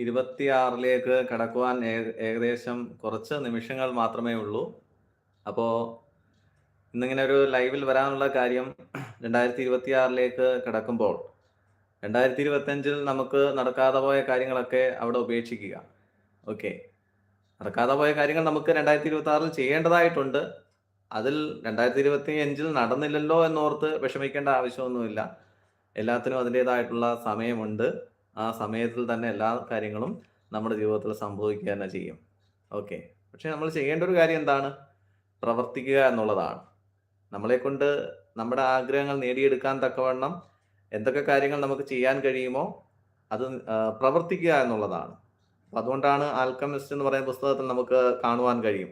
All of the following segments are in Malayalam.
ഇരുപത്തിയാറിലേക്ക് കടക്കുവാൻ ഏക- ഏകദേശം കുറച്ച് നിമിഷങ്ങൾ മാത്രമേ ഉള്ളൂ. അപ്പോൾ ഇന്നിങ്ങനെ ഒരു ലൈവിൽ വരാനുള്ള കാര്യം രണ്ടായിരത്തി ഇരുപത്തിയാറിലേക്ക് കടക്കുമ്പോൾ രണ്ടായിരത്തി ഇരുപത്തഞ്ചിൽ നമുക്ക് നടക്കാതെ പോയ കാര്യങ്ങളൊക്കെ അവിടെ ഉപേക്ഷിക്കുക. ഓക്കെ. നടക്കാതെ പോയ കാര്യങ്ങൾ നമുക്ക് രണ്ടായിരത്തി ഇരുപത്തി ആറിൽ ചെയ്യേണ്ടതായിട്ടുണ്ട്. അതിൽ രണ്ടായിരത്തി ഇരുപത്തി അഞ്ചിൽ നടന്നില്ലല്ലോ എന്നോർത്ത് വിഷമിക്കേണ്ട ആവശ്യമൊന്നുമില്ല. എല്ലാത്തിനും അതിന്റെതായിട്ടുള്ള സമയമുണ്ട്. ആ സമയത്തിൽ തന്നെ എല്ലാ കാര്യങ്ങളും നമ്മുടെ ജീവിതത്തിൽ സംഭവിക്കുക തന്നെ ചെയ്യും. ഓക്കെ പക്ഷെ നമ്മൾ ചെയ്യേണ്ട ഒരു കാര്യം എന്താണ്? പ്രവർത്തിക്കുക എന്നുള്ളതാണ്. നമ്മളെ കൊണ്ട് നമ്മുടെ ആഗ്രഹങ്ങൾ നേടിയെടുക്കാൻ തക്കവണ്ണം എന്തൊക്കെ കാര്യങ്ങൾ നമുക്ക് ചെയ്യാൻ കഴിയുമോ അത് പ്രവർത്തിക്കുക എന്നുള്ളതാണ്. അപ്പൊ അതുകൊണ്ടാണ് ആൽക്കമിസ്റ്റ് എന്ന് പറയുന്ന പുസ്തകത്തിൽ നമുക്ക് കാണുവാൻ കഴിയും.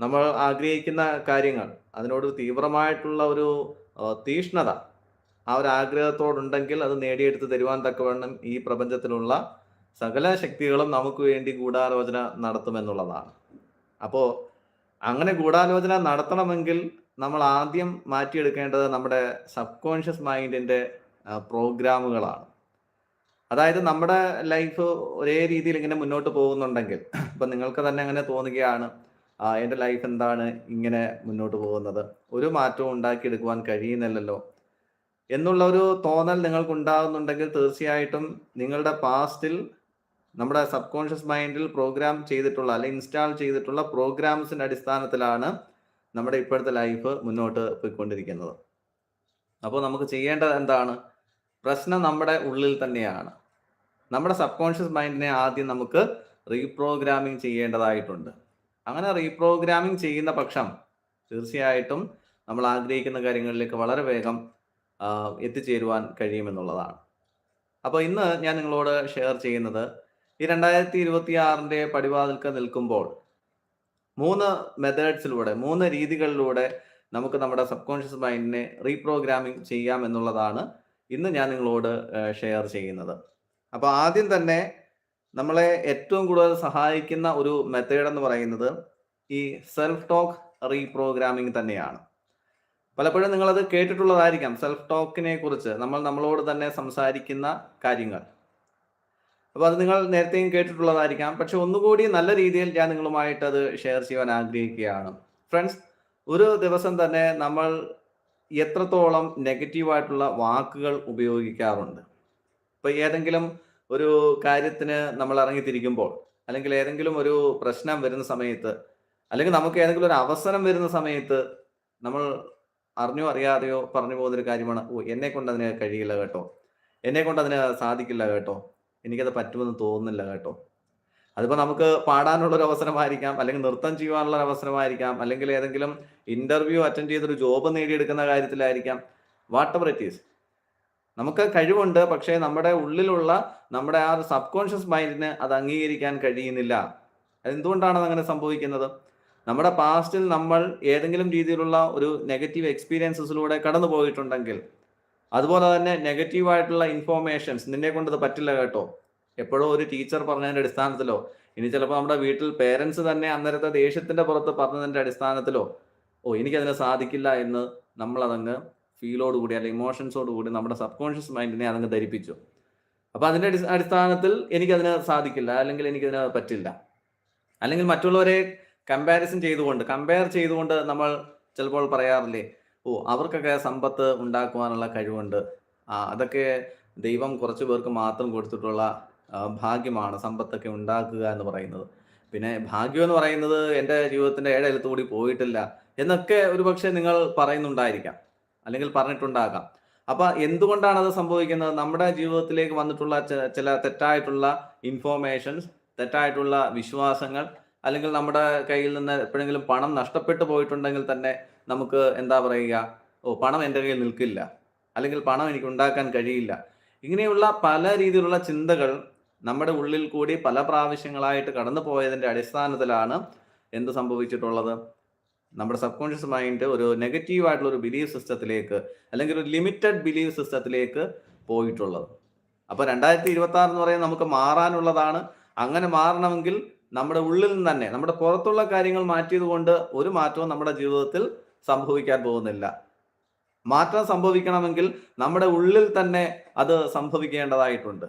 നമ്മൾ ആഗ്രഹിക്കുന്ന കാര്യങ്ങൾ അതിനോട് തീവ്രമായിട്ടുള്ള ഒരു തീഷ്ണത ആ ഒരു ആഗ്രഹത്തോടുണ്ടെങ്കിൽ അത് നേടിയെടുത്ത് തരുവാൻ തക്കവണ്ണം ഈ പ്രപഞ്ചത്തിലുള്ള സകല ശക്തികളും നമുക്ക് വേണ്ടി ഗൂഢാലോചന നടത്തുമെന്നുള്ളതാണ്. അപ്പോൾ അങ്ങനെ ഗൂഢാലോചന നടത്തണമെങ്കിൽ നമ്മൾ ആദ്യം മാറ്റിയെടുക്കേണ്ടത് നമ്മുടെ സബ് കോൺഷ്യസ് മൈൻഡിന്റെ പ്രോഗ്രാമുകളാണ്. അതായത് നമ്മുടെ ലൈഫ് ഒരേ രീതിയിൽ ഇങ്ങനെ മുന്നോട്ട് പോകുന്നുണ്ടെങ്കിൽ ഇപ്പം നിങ്ങൾക്ക് തന്നെ അങ്ങനെ തോന്നുകയാണ് എന്റെ ലൈഫ് എന്താണ് ഇങ്ങനെ മുന്നോട്ട് പോകുന്നത്? ഒരു മാറ്റവും ഉണ്ടാക്കിയെടുക്കുവാൻ കഴിയുന്നില്ലല്ലോ. എന്നുള്ള ഒരു തോന്നൽ നിങ്ങൾക്ക് ഉണ്ടാകുന്നുണ്ടെങ്കിൽ തീർച്ചയായിട്ടും നിങ്ങളുടെ പാസ്റ്റിൽ നമ്മുടെ സബ് കോൺഷ്യസ് മൈൻഡിൽ പ്രോഗ്രാം ചെയ്തിട്ടുള്ള അല്ലെങ്കിൽ ഇൻസ്റ്റാൾ ചെയ്തിട്ടുള്ള പ്രോഗ്രാംസിന്റെ അടിസ്ഥാനത്തിലാണ് നമ്മുടെ ഇപ്പോഴത്തെ ലൈഫ് മുന്നോട്ട് പോയിക്കൊണ്ടിരിക്കുന്നത്. അപ്പോൾ നമുക്ക് ചെയ്യേണ്ടത് എന്താണ്? പ്രശ്നം നമ്മുടെ ഉള്ളിൽ തന്നെയാണ്. നമ്മുടെ സബ് കോൺഷ്യസ് മൈൻഡിനെ ആദ്യം നമുക്ക് റീപ്രോഗ്രാമിംഗ് ചെയ്യേണ്ടതായിട്ടുണ്ട്. അങ്ങനെ റീപ്രോഗ്രാമിംഗ് ചെയ്യുന്ന പക്ഷം തീർച്ചയായിട്ടും നമ്മൾ ആഗ്രഹിക്കുന്ന കാര്യങ്ങളിലേക്ക് വളരെ വേഗം എത്തിച്ചേരുവാൻ കഴിയുമെന്നുള്ളതാണ്. അപ്പോൾ ഇന്ന് ഞാൻ നിങ്ങളോട് ഷെയർ ചെയ്യുന്നത് ഈ രണ്ടായിരത്തി ഇരുപത്തി ആറിന്റെ പടിവാതിൽക്ക് നിൽക്കുമ്പോൾ മൂന്ന് മെത്തേഡ്സിലൂടെ മൂന്ന് രീതികളിലൂടെ നമുക്ക് നമ്മുടെ സബ് കോൺഷ്യസ് മൈൻഡിനെ റീപ്രോഗ്രാമിംഗ് ചെയ്യാം എന്നുള്ളതാണ് ഇന്ന് ഞാൻ നിങ്ങളോട് ഷെയർ ചെയ്യുന്നത്. അപ്പോൾ ആദ്യം തന്നെ നമ്മളെ ഏറ്റവും കൂടുതൽ സഹായിക്കുന്ന ഒരു മെത്തേഡ് എന്ന് പറയുന്നത് ഈ സെൽഫ് ടോക്ക് റീപ്രോഗ്രാമിംഗ് തന്നെയാണ്. പലപ്പോഴും നിങ്ങളത് കേട്ടിട്ടുള്ളതായിരിക്കാം. സെൽഫ് ടോക്കിനെ കുറിച്ച്. നമ്മൾ നമ്മളോട് തന്നെ സംസാരിക്കുന്ന കാര്യങ്ങൾ. അപ്പോൾ അത് നിങ്ങൾ നേരത്തെയും കേട്ടിട്ടുള്ളതായിരിക്കാം. പക്ഷെ ഒന്നുകൂടി നല്ല രീതിയിൽ ഞാൻ നിങ്ങളുമായിട്ട് അത് ഷെയർ ചെയ്യാൻ ആഗ്രഹിക്കുകയാണ്. ഫ്രണ്ട്സ് ഒരു ദിവസം തന്നെ നമ്മൾ എത്രത്തോളം നെഗറ്റീവായിട്ടുള്ള വാക്കുകൾ ഉപയോഗിക്കാറുണ്ട്? ഇപ്പൊ ഏതെങ്കിലും ഒരു കാര്യത്തിന് നമ്മൾ ഇറങ്ങിത്തിരിക്കുമ്പോൾ അല്ലെങ്കിൽ ഏതെങ്കിലും ഒരു പ്രശ്നം വരുന്ന സമയത്ത് അല്ലെങ്കിൽ നമുക്ക് ഏതെങ്കിലും ഒരു അവസരം വരുന്ന സമയത്ത് നമ്മൾ അറിഞ്ഞോ അറിയാതെയോ പറഞ്ഞു പോകുന്നൊരു കാര്യമാണ് ഓ എന്നെ കൊണ്ട് അതിന് കഴിയില്ല കേട്ടോ. എന്നെ കൊണ്ട് അതിന് സാധിക്കില്ല കേട്ടോ. എനിക്കത് പറ്റുമെന്ന് തോന്നുന്നില്ല കേട്ടോ. അതിപ്പോൾ നമുക്ക് പാടാനുള്ള ഒരു അവസരമായിരിക്കാം അല്ലെങ്കിൽ നൃത്തം ചെയ്യാനുള്ള ഒരു അവസരമായിരിക്കാം അല്ലെങ്കിൽ ഏതെങ്കിലും ഇന്റർവ്യൂ അറ്റൻഡ് ചെയ്തൊരു ജോബ് നേടിയെടുക്കുന്ന കാര്യത്തിലായിരിക്കാം. വാട്ട് എവർ ഇറ്റ് ഈസ് നമുക്ക് കഴിവുണ്ട് പക്ഷേ നമ്മുടെ ഉള്ളിലുള്ള നമ്മുടെ ആ ഒരു സബ് കോൺഷ്യസ് മൈൻഡിന് അത് അംഗീകരിക്കാൻ കഴിയുന്നില്ല. അതെന്തുകൊണ്ടാണ് അങ്ങനെ സംഭവിക്കുന്നത്? നമ്മുടെ പാസ്റ്റിൽ നമ്മൾ ഏതെങ്കിലും രീതിയിലുള്ള ഒരു നെഗറ്റീവ് എക്സ്പീരിയൻസസിലൂടെ കടന്നു പോയിട്ടുണ്ടെങ്കിൽ അതുപോലെ തന്നെ നെഗറ്റീവ് ആയിട്ടുള്ള ഇൻഫോർമേഷൻസ് നിന്നെ കൊണ്ട് ഇത് പറ്റില്ല കേട്ടോ. എപ്പോഴോ ഒരു ടീച്ചർ പറഞ്ഞതിന്റെ അടിസ്ഥാനത്തിലോ ഇനി ചിലപ്പോൾ നമ്മുടെ വീട്ടിൽ പേരൻസ് തന്നെ അന്നേരത്തെ ദേഷ്യത്തിന്റെ പുറത്ത് പറഞ്ഞതിന്റെ അടിസ്ഥാനത്തിലോ ഓ എനിക്കതിന് സാധിക്കില്ല എന്ന് നമ്മളതങ്ങ് ഫീലോട് കൂടി അല്ലെങ്കിൽ ഇമോഷൻസോട് കൂടി നമ്മുടെ സബ് കോൺഷ്യസ് മൈൻഡിനെ അതങ്ങ് ധരിപ്പിച്ചു. അപ്പോൾ അതിന്റെ അടിസ്ഥ- അടിസ്ഥാനത്തിൽ എനിക്കതിന് സാധിക്കില്ല അല്ലെങ്കിൽ എനിക്കതിന് പറ്റില്ല. അല്ലെങ്കിൽ മറ്റുള്ളവരെ കമ്പാരിസൺ ചെയ്തുകൊണ്ട് കമ്പയർ ചെയ്തുകൊണ്ട് നമ്മൾ ചിലപ്പോൾ പറയാറില്ലേ ഓ അവർക്കൊക്കെ സമ്പത്ത് ഉണ്ടാക്കുവാനുള്ള കഴിവുണ്ട്. അതൊക്കെ ദൈവം കുറച്ച് പേർക്ക് മാത്രം കൊടുത്തിട്ടുള്ള ഭാഗ്യമാണ് സമ്പത്തൊക്കെ ഉണ്ടാക്കുക എന്ന് പറയുന്നത്. പിന്നെ ഭാഗ്യം എന്ന് പറയുന്നത് എന്റെ ജീവിതത്തിന്റെ ഏഴെഴുത്തു കൂടി പോയിട്ടില്ല എന്നൊക്കെ ഒരുപക്ഷെ നിങ്ങൾ പറയുന്നുണ്ടായിരിക്കാം. അല്ലെങ്കിൽ പറഞ്ഞിട്ടുണ്ടാകാം. അപ്പൊ എന്തുകൊണ്ടാണ് അത് സംഭവിക്കുന്നത്? നമ്മുടെ ജീവിതത്തിലേക്ക് വന്നിട്ടുള്ള ചില തെറ്റായിട്ടുള്ള ഇൻഫോർമേഷൻസ് തെറ്റായിട്ടുള്ള വിശ്വാസങ്ങൾ അല്ലെങ്കിൽ നമ്മുടെ കയ്യിൽ നിന്ന് എപ്പോഴെങ്കിലും പണം നഷ്ടപ്പെട്ടു പോയിട്ടുണ്ടെങ്കിൽ തന്നെ നമുക്ക് എന്താ പറയുക ഓ പണം എന്റെ കയ്യിൽ നിൽക്കില്ല. അല്ലെങ്കിൽ പണം എനിക്ക് ഉണ്ടാക്കാൻ കഴിയില്ല. ഇങ്ങനെയുള്ള പല രീതിയിലുള്ള ചിന്തകൾ നമ്മുടെ ഉള്ളിൽ കൂടി പല പ്രാവശ്യങ്ങളായിട്ട് കടന്നു പോയതിന്റെ അടിസ്ഥാനത്തിലാണ് എന്ത് സംഭവിച്ചിട്ടുള്ളത്. നമ്മുടെ സബ് കോൺഷ്യസ് മൈൻഡ് ഒരു നെഗറ്റീവ് ആയിട്ടുള്ള ഒരു ബിലീഫ് സിസ്റ്റത്തിലേക്ക് അല്ലെങ്കിൽ ഒരു ലിമിറ്റഡ് ബിലീഫ് സിസ്റ്റത്തിലേക്ക് പോയിട്ടുള്ളത്. അപ്പോൾ രണ്ടായിരത്തി ഇരുപത്തി ആറ് എന്ന് പറയുന്നത് നമുക്ക് മാറാനുള്ളതാണ്. അങ്ങനെ മാറണമെങ്കിൽ നമ്മുടെ ഉള്ളിൽ നിന്ന് തന്നെ നമ്മുടെ പുറത്തുള്ള കാര്യങ്ങൾ മാറ്റിയത് കൊണ്ട് ഒരു മാറ്റവും നമ്മുടെ ജീവിതത്തിൽ സംഭവിക്കാൻ പോകുന്നില്ല. മാറ്റം സംഭവിക്കണമെങ്കിൽ നമ്മുടെ ഉള്ളിൽ തന്നെ അത് സംഭവിക്കേണ്ടതായിട്ടുണ്ട്.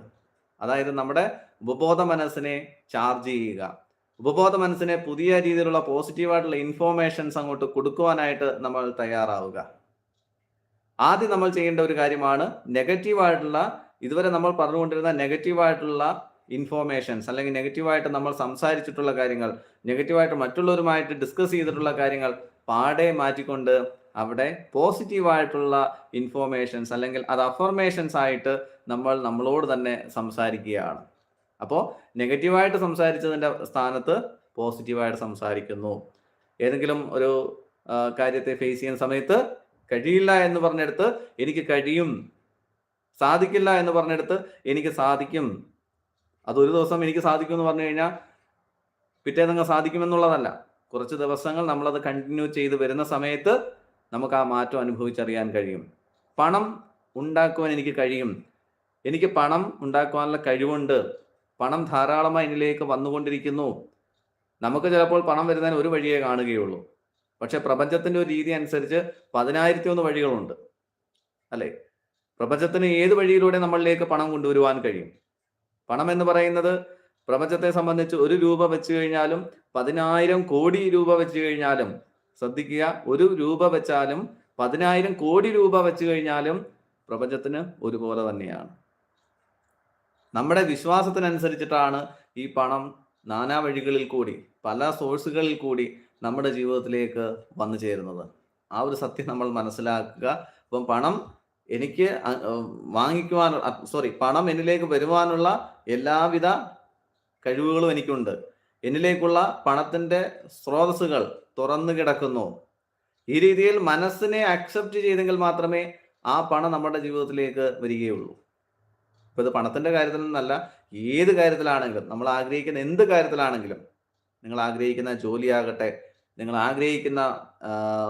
അതായത് നമ്മുടെ ഉപബോധ മനസ്സിനെ ചാർജ് ചെയ്യുക. ഉപബോധ മനസ്സിനെ പുതിയ രീതിയിലുള്ള പോസിറ്റീവായിട്ടുള്ള ഇൻഫോർമേഷൻസ് അങ്ങോട്ട് കൊടുക്കുവാനായിട്ട് നമ്മൾ തയ്യാറാവുക. ആദ്യം നമ്മൾ ചെയ്യേണ്ട ഒരു കാര്യമാണ് നെഗറ്റീവായിട്ടുള്ള ഇതുവരെ നമ്മൾ പറഞ്ഞുകൊണ്ടിരുന്ന നെഗറ്റീവായിട്ടുള്ള ഇൻഫോർമേഷൻസ് അല്ലെങ്കിൽ നെഗറ്റീവായിട്ട് നമ്മൾ സംസാരിച്ചിട്ടുള്ള കാര്യങ്ങൾ നെഗറ്റീവായിട്ട് മറ്റുള്ളവരുമായിട്ട് ഡിസ്കസ് ചെയ്തിട്ടുള്ള കാര്യങ്ങൾ പാടെ മാറ്റിക്കൊണ്ട് അവിടെ പോസിറ്റീവായിട്ടുള്ള ഇൻഫോർമേഷൻസ് അല്ലെങ്കിൽ അത് അഫർമേഷൻസ് ആയിട്ട് നമ്മൾ നമ്മളോട് തന്നെ സംസാരിക്കുകയാണ്. അപ്പോൾ നെഗറ്റീവായിട്ട് സംസാരിച്ചതിന്റെ സ്ഥാനത്ത് പോസിറ്റീവായിട്ട് സംസാരിക്കുന്നു. ഏതെങ്കിലും ഒരു കാര്യത്തെ ഫേസ് ചെയ്യുന്ന സമയത്ത് കഴിയില്ല എന്ന് പറഞ്ഞെടുത്ത് എനിക്ക് കഴിയും സാധിക്കില്ല എന്ന് പറഞ്ഞെടുത്ത് എനിക്ക് സാധിക്കും. അതൊരു ദിവസം എനിക്ക് സാധിക്കുമെന്ന് പറഞ്ഞു കഴിഞ്ഞാൽ പിറ്റേന്നങ്ങ് സാധിക്കുമെന്നുള്ളതല്ല. കുറച്ച് ദിവസങ്ങൾ നമ്മളത് കണ്ടിന്യൂ ചെയ്ത് വരുന്ന സമയത്ത് നമുക്ക് ആ മാറ്റം അനുഭവിച്ചറിയാൻ കഴിയും. പണം ഉണ്ടാക്കുവാൻ എനിക്ക് കഴിയും. എനിക്ക് പണം ഉണ്ടാക്കുവാനുള്ള കഴിവുണ്ട്. പണം ധാരാളമായി എന്നിലേക്ക് വന്നുകൊണ്ടിരിക്കുന്നു. നമുക്ക് ചിലപ്പോൾ പണം വരുന്നതിന് ഒരു വഴിയേ കാണുകയുള്ളൂ. പക്ഷെ പ്രപഞ്ചത്തിന്റെ ഒരു രീതി അനുസരിച്ച് പതിനായിരത്തി ഒന്ന് വഴികളുണ്ട്. അല്ലേ? പ്രപഞ്ചത്തിന് ഏത് വഴിയിലൂടെ നമ്മളിലേക്ക് പണം കൊണ്ടുവരുവാൻ കഴിയും? പണം എന്ന് പറയുന്നത് പ്രപഞ്ചത്തെ സംബന്ധിച്ച് ഒരു രൂപ വെച്ച് കഴിഞ്ഞാലും പതിനായിരം കോടി രൂപ വെച്ച് കഴിഞ്ഞാലും ശ്രദ്ധിക്കുക ഒരു രൂപ വെച്ചാലും പതിനായിരം കോടി രൂപ വെച്ച് കഴിഞ്ഞാലും പ്രപഞ്ചത്തിന് ഒരുപോലെ തന്നെയാണ്. നമ്മുടെ വിശ്വാസത്തിനനുസരിച്ചിട്ടാണ് ഈ പണം നാനാ വഴികളിൽ കൂടി പല സോഴ്സുകളിൽ കൂടി നമ്മുടെ ജീവിതത്തിലേക്ക് വന്നു ചേരുന്നത്. ആ ഒരു സത്യം നമ്മൾ മനസ്സിലാക്കുക. അപ്പം പണം എനിക്ക് വാങ്ങിക്കുവാൻ സോറി പണം എന്നിലേക്ക് വരുവാനുള്ള എല്ലാവിധ കഴിവുകളും എനിക്കുണ്ട്. എന്നിലേക്കുള്ള പണത്തിന്റെ സ്രോതസ്സുകൾ തുറന്നു കിടക്കുന്നു. ഈ രീതിയിൽ മനസ്സിനെ അക്സെപ്റ്റ് ചെയ്തെങ്കിൽ മാത്രമേ ആ പണം നമ്മുടെ ജീവിതത്തിലേക്ക് വരികയുള്ളൂ. ഇപ്പൊ ഇത് പണത്തിന്റെ കാര്യത്തിൽ നിന്നല്ല ഏത് കാര്യത്തിലാണെങ്കിലും നമ്മൾ ആഗ്രഹിക്കുന്ന എന്ത് കാര്യത്തിലാണെങ്കിലും നിങ്ങൾ ആഗ്രഹിക്കുന്ന ജോലിയാകട്ടെ നിങ്ങൾ ആഗ്രഹിക്കുന്ന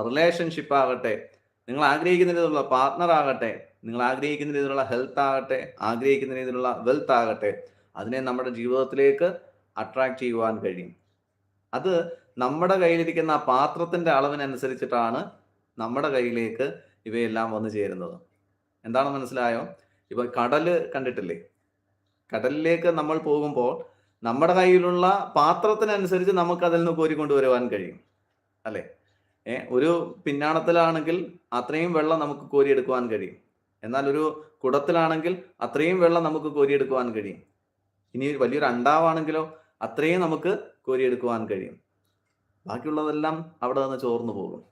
റിലേഷൻഷിപ്പ് ആകട്ടെ നിങ്ങൾ ആഗ്രഹിക്കുന്ന രീതിയിലുള്ള പാർട്ണർ ആകട്ടെ നിങ്ങൾ ആഗ്രഹിക്കുന്ന രീതിയിലുള്ള ഹെൽത്ത് ആകട്ടെ ആഗ്രഹിക്കുന്ന രീതിയിലുള്ള വെൽത്ത് ആകട്ടെ അതിനെ നമ്മുടെ ജീവിതത്തിലേക്ക് അട്രാക്ട് ചെയ്യുവാൻ കഴിയും. അത് നമ്മുടെ കയ്യിലിരിക്കുന്ന ആ പാത്രത്തിന്റെ അളവിനനുസരിച്ചിട്ടാണ് നമ്മുടെ കയ്യിലേക്ക് ഇവയെല്ലാം വന്നു ചേരുന്നത്. എന്താണ് മനസ്സിലായോ? ഇപ്പൊ കടൽ കണ്ടിട്ടില്ലേ? കടലിലേക്ക് നമ്മൾ പോകുമ്പോൾ നമ്മുടെ കയ്യിലുള്ള പാത്രത്തിനനുസരിച്ച് നമുക്ക് അതിൽ നിന്ന് കോരിക്കൊണ്ടുവരുവാൻ കഴിയും. അല്ലെ? ഒരു പിന്നാണത്തിലാണെങ്കിൽ അത്രയും വെള്ളം നമുക്ക് കോരിയെടുക്കുവാൻ കഴിയും. എന്നാൽ ഒരു കുടത്തിലാണെങ്കിൽ അത്രയും വെള്ളം നമുക്ക് കോരിയെടുക്കുവാൻ കഴിയും. ഇനി വലിയൊരു അണ്ടാവാണെങ്കിലോ അത്രയും നമുക്ക് കോരിയെടുക്കുവാൻ കഴിയും. ബാക്കിയുള്ളതെല്ലാം അവിടെ നിന്ന് ചോർന്നു പോകും.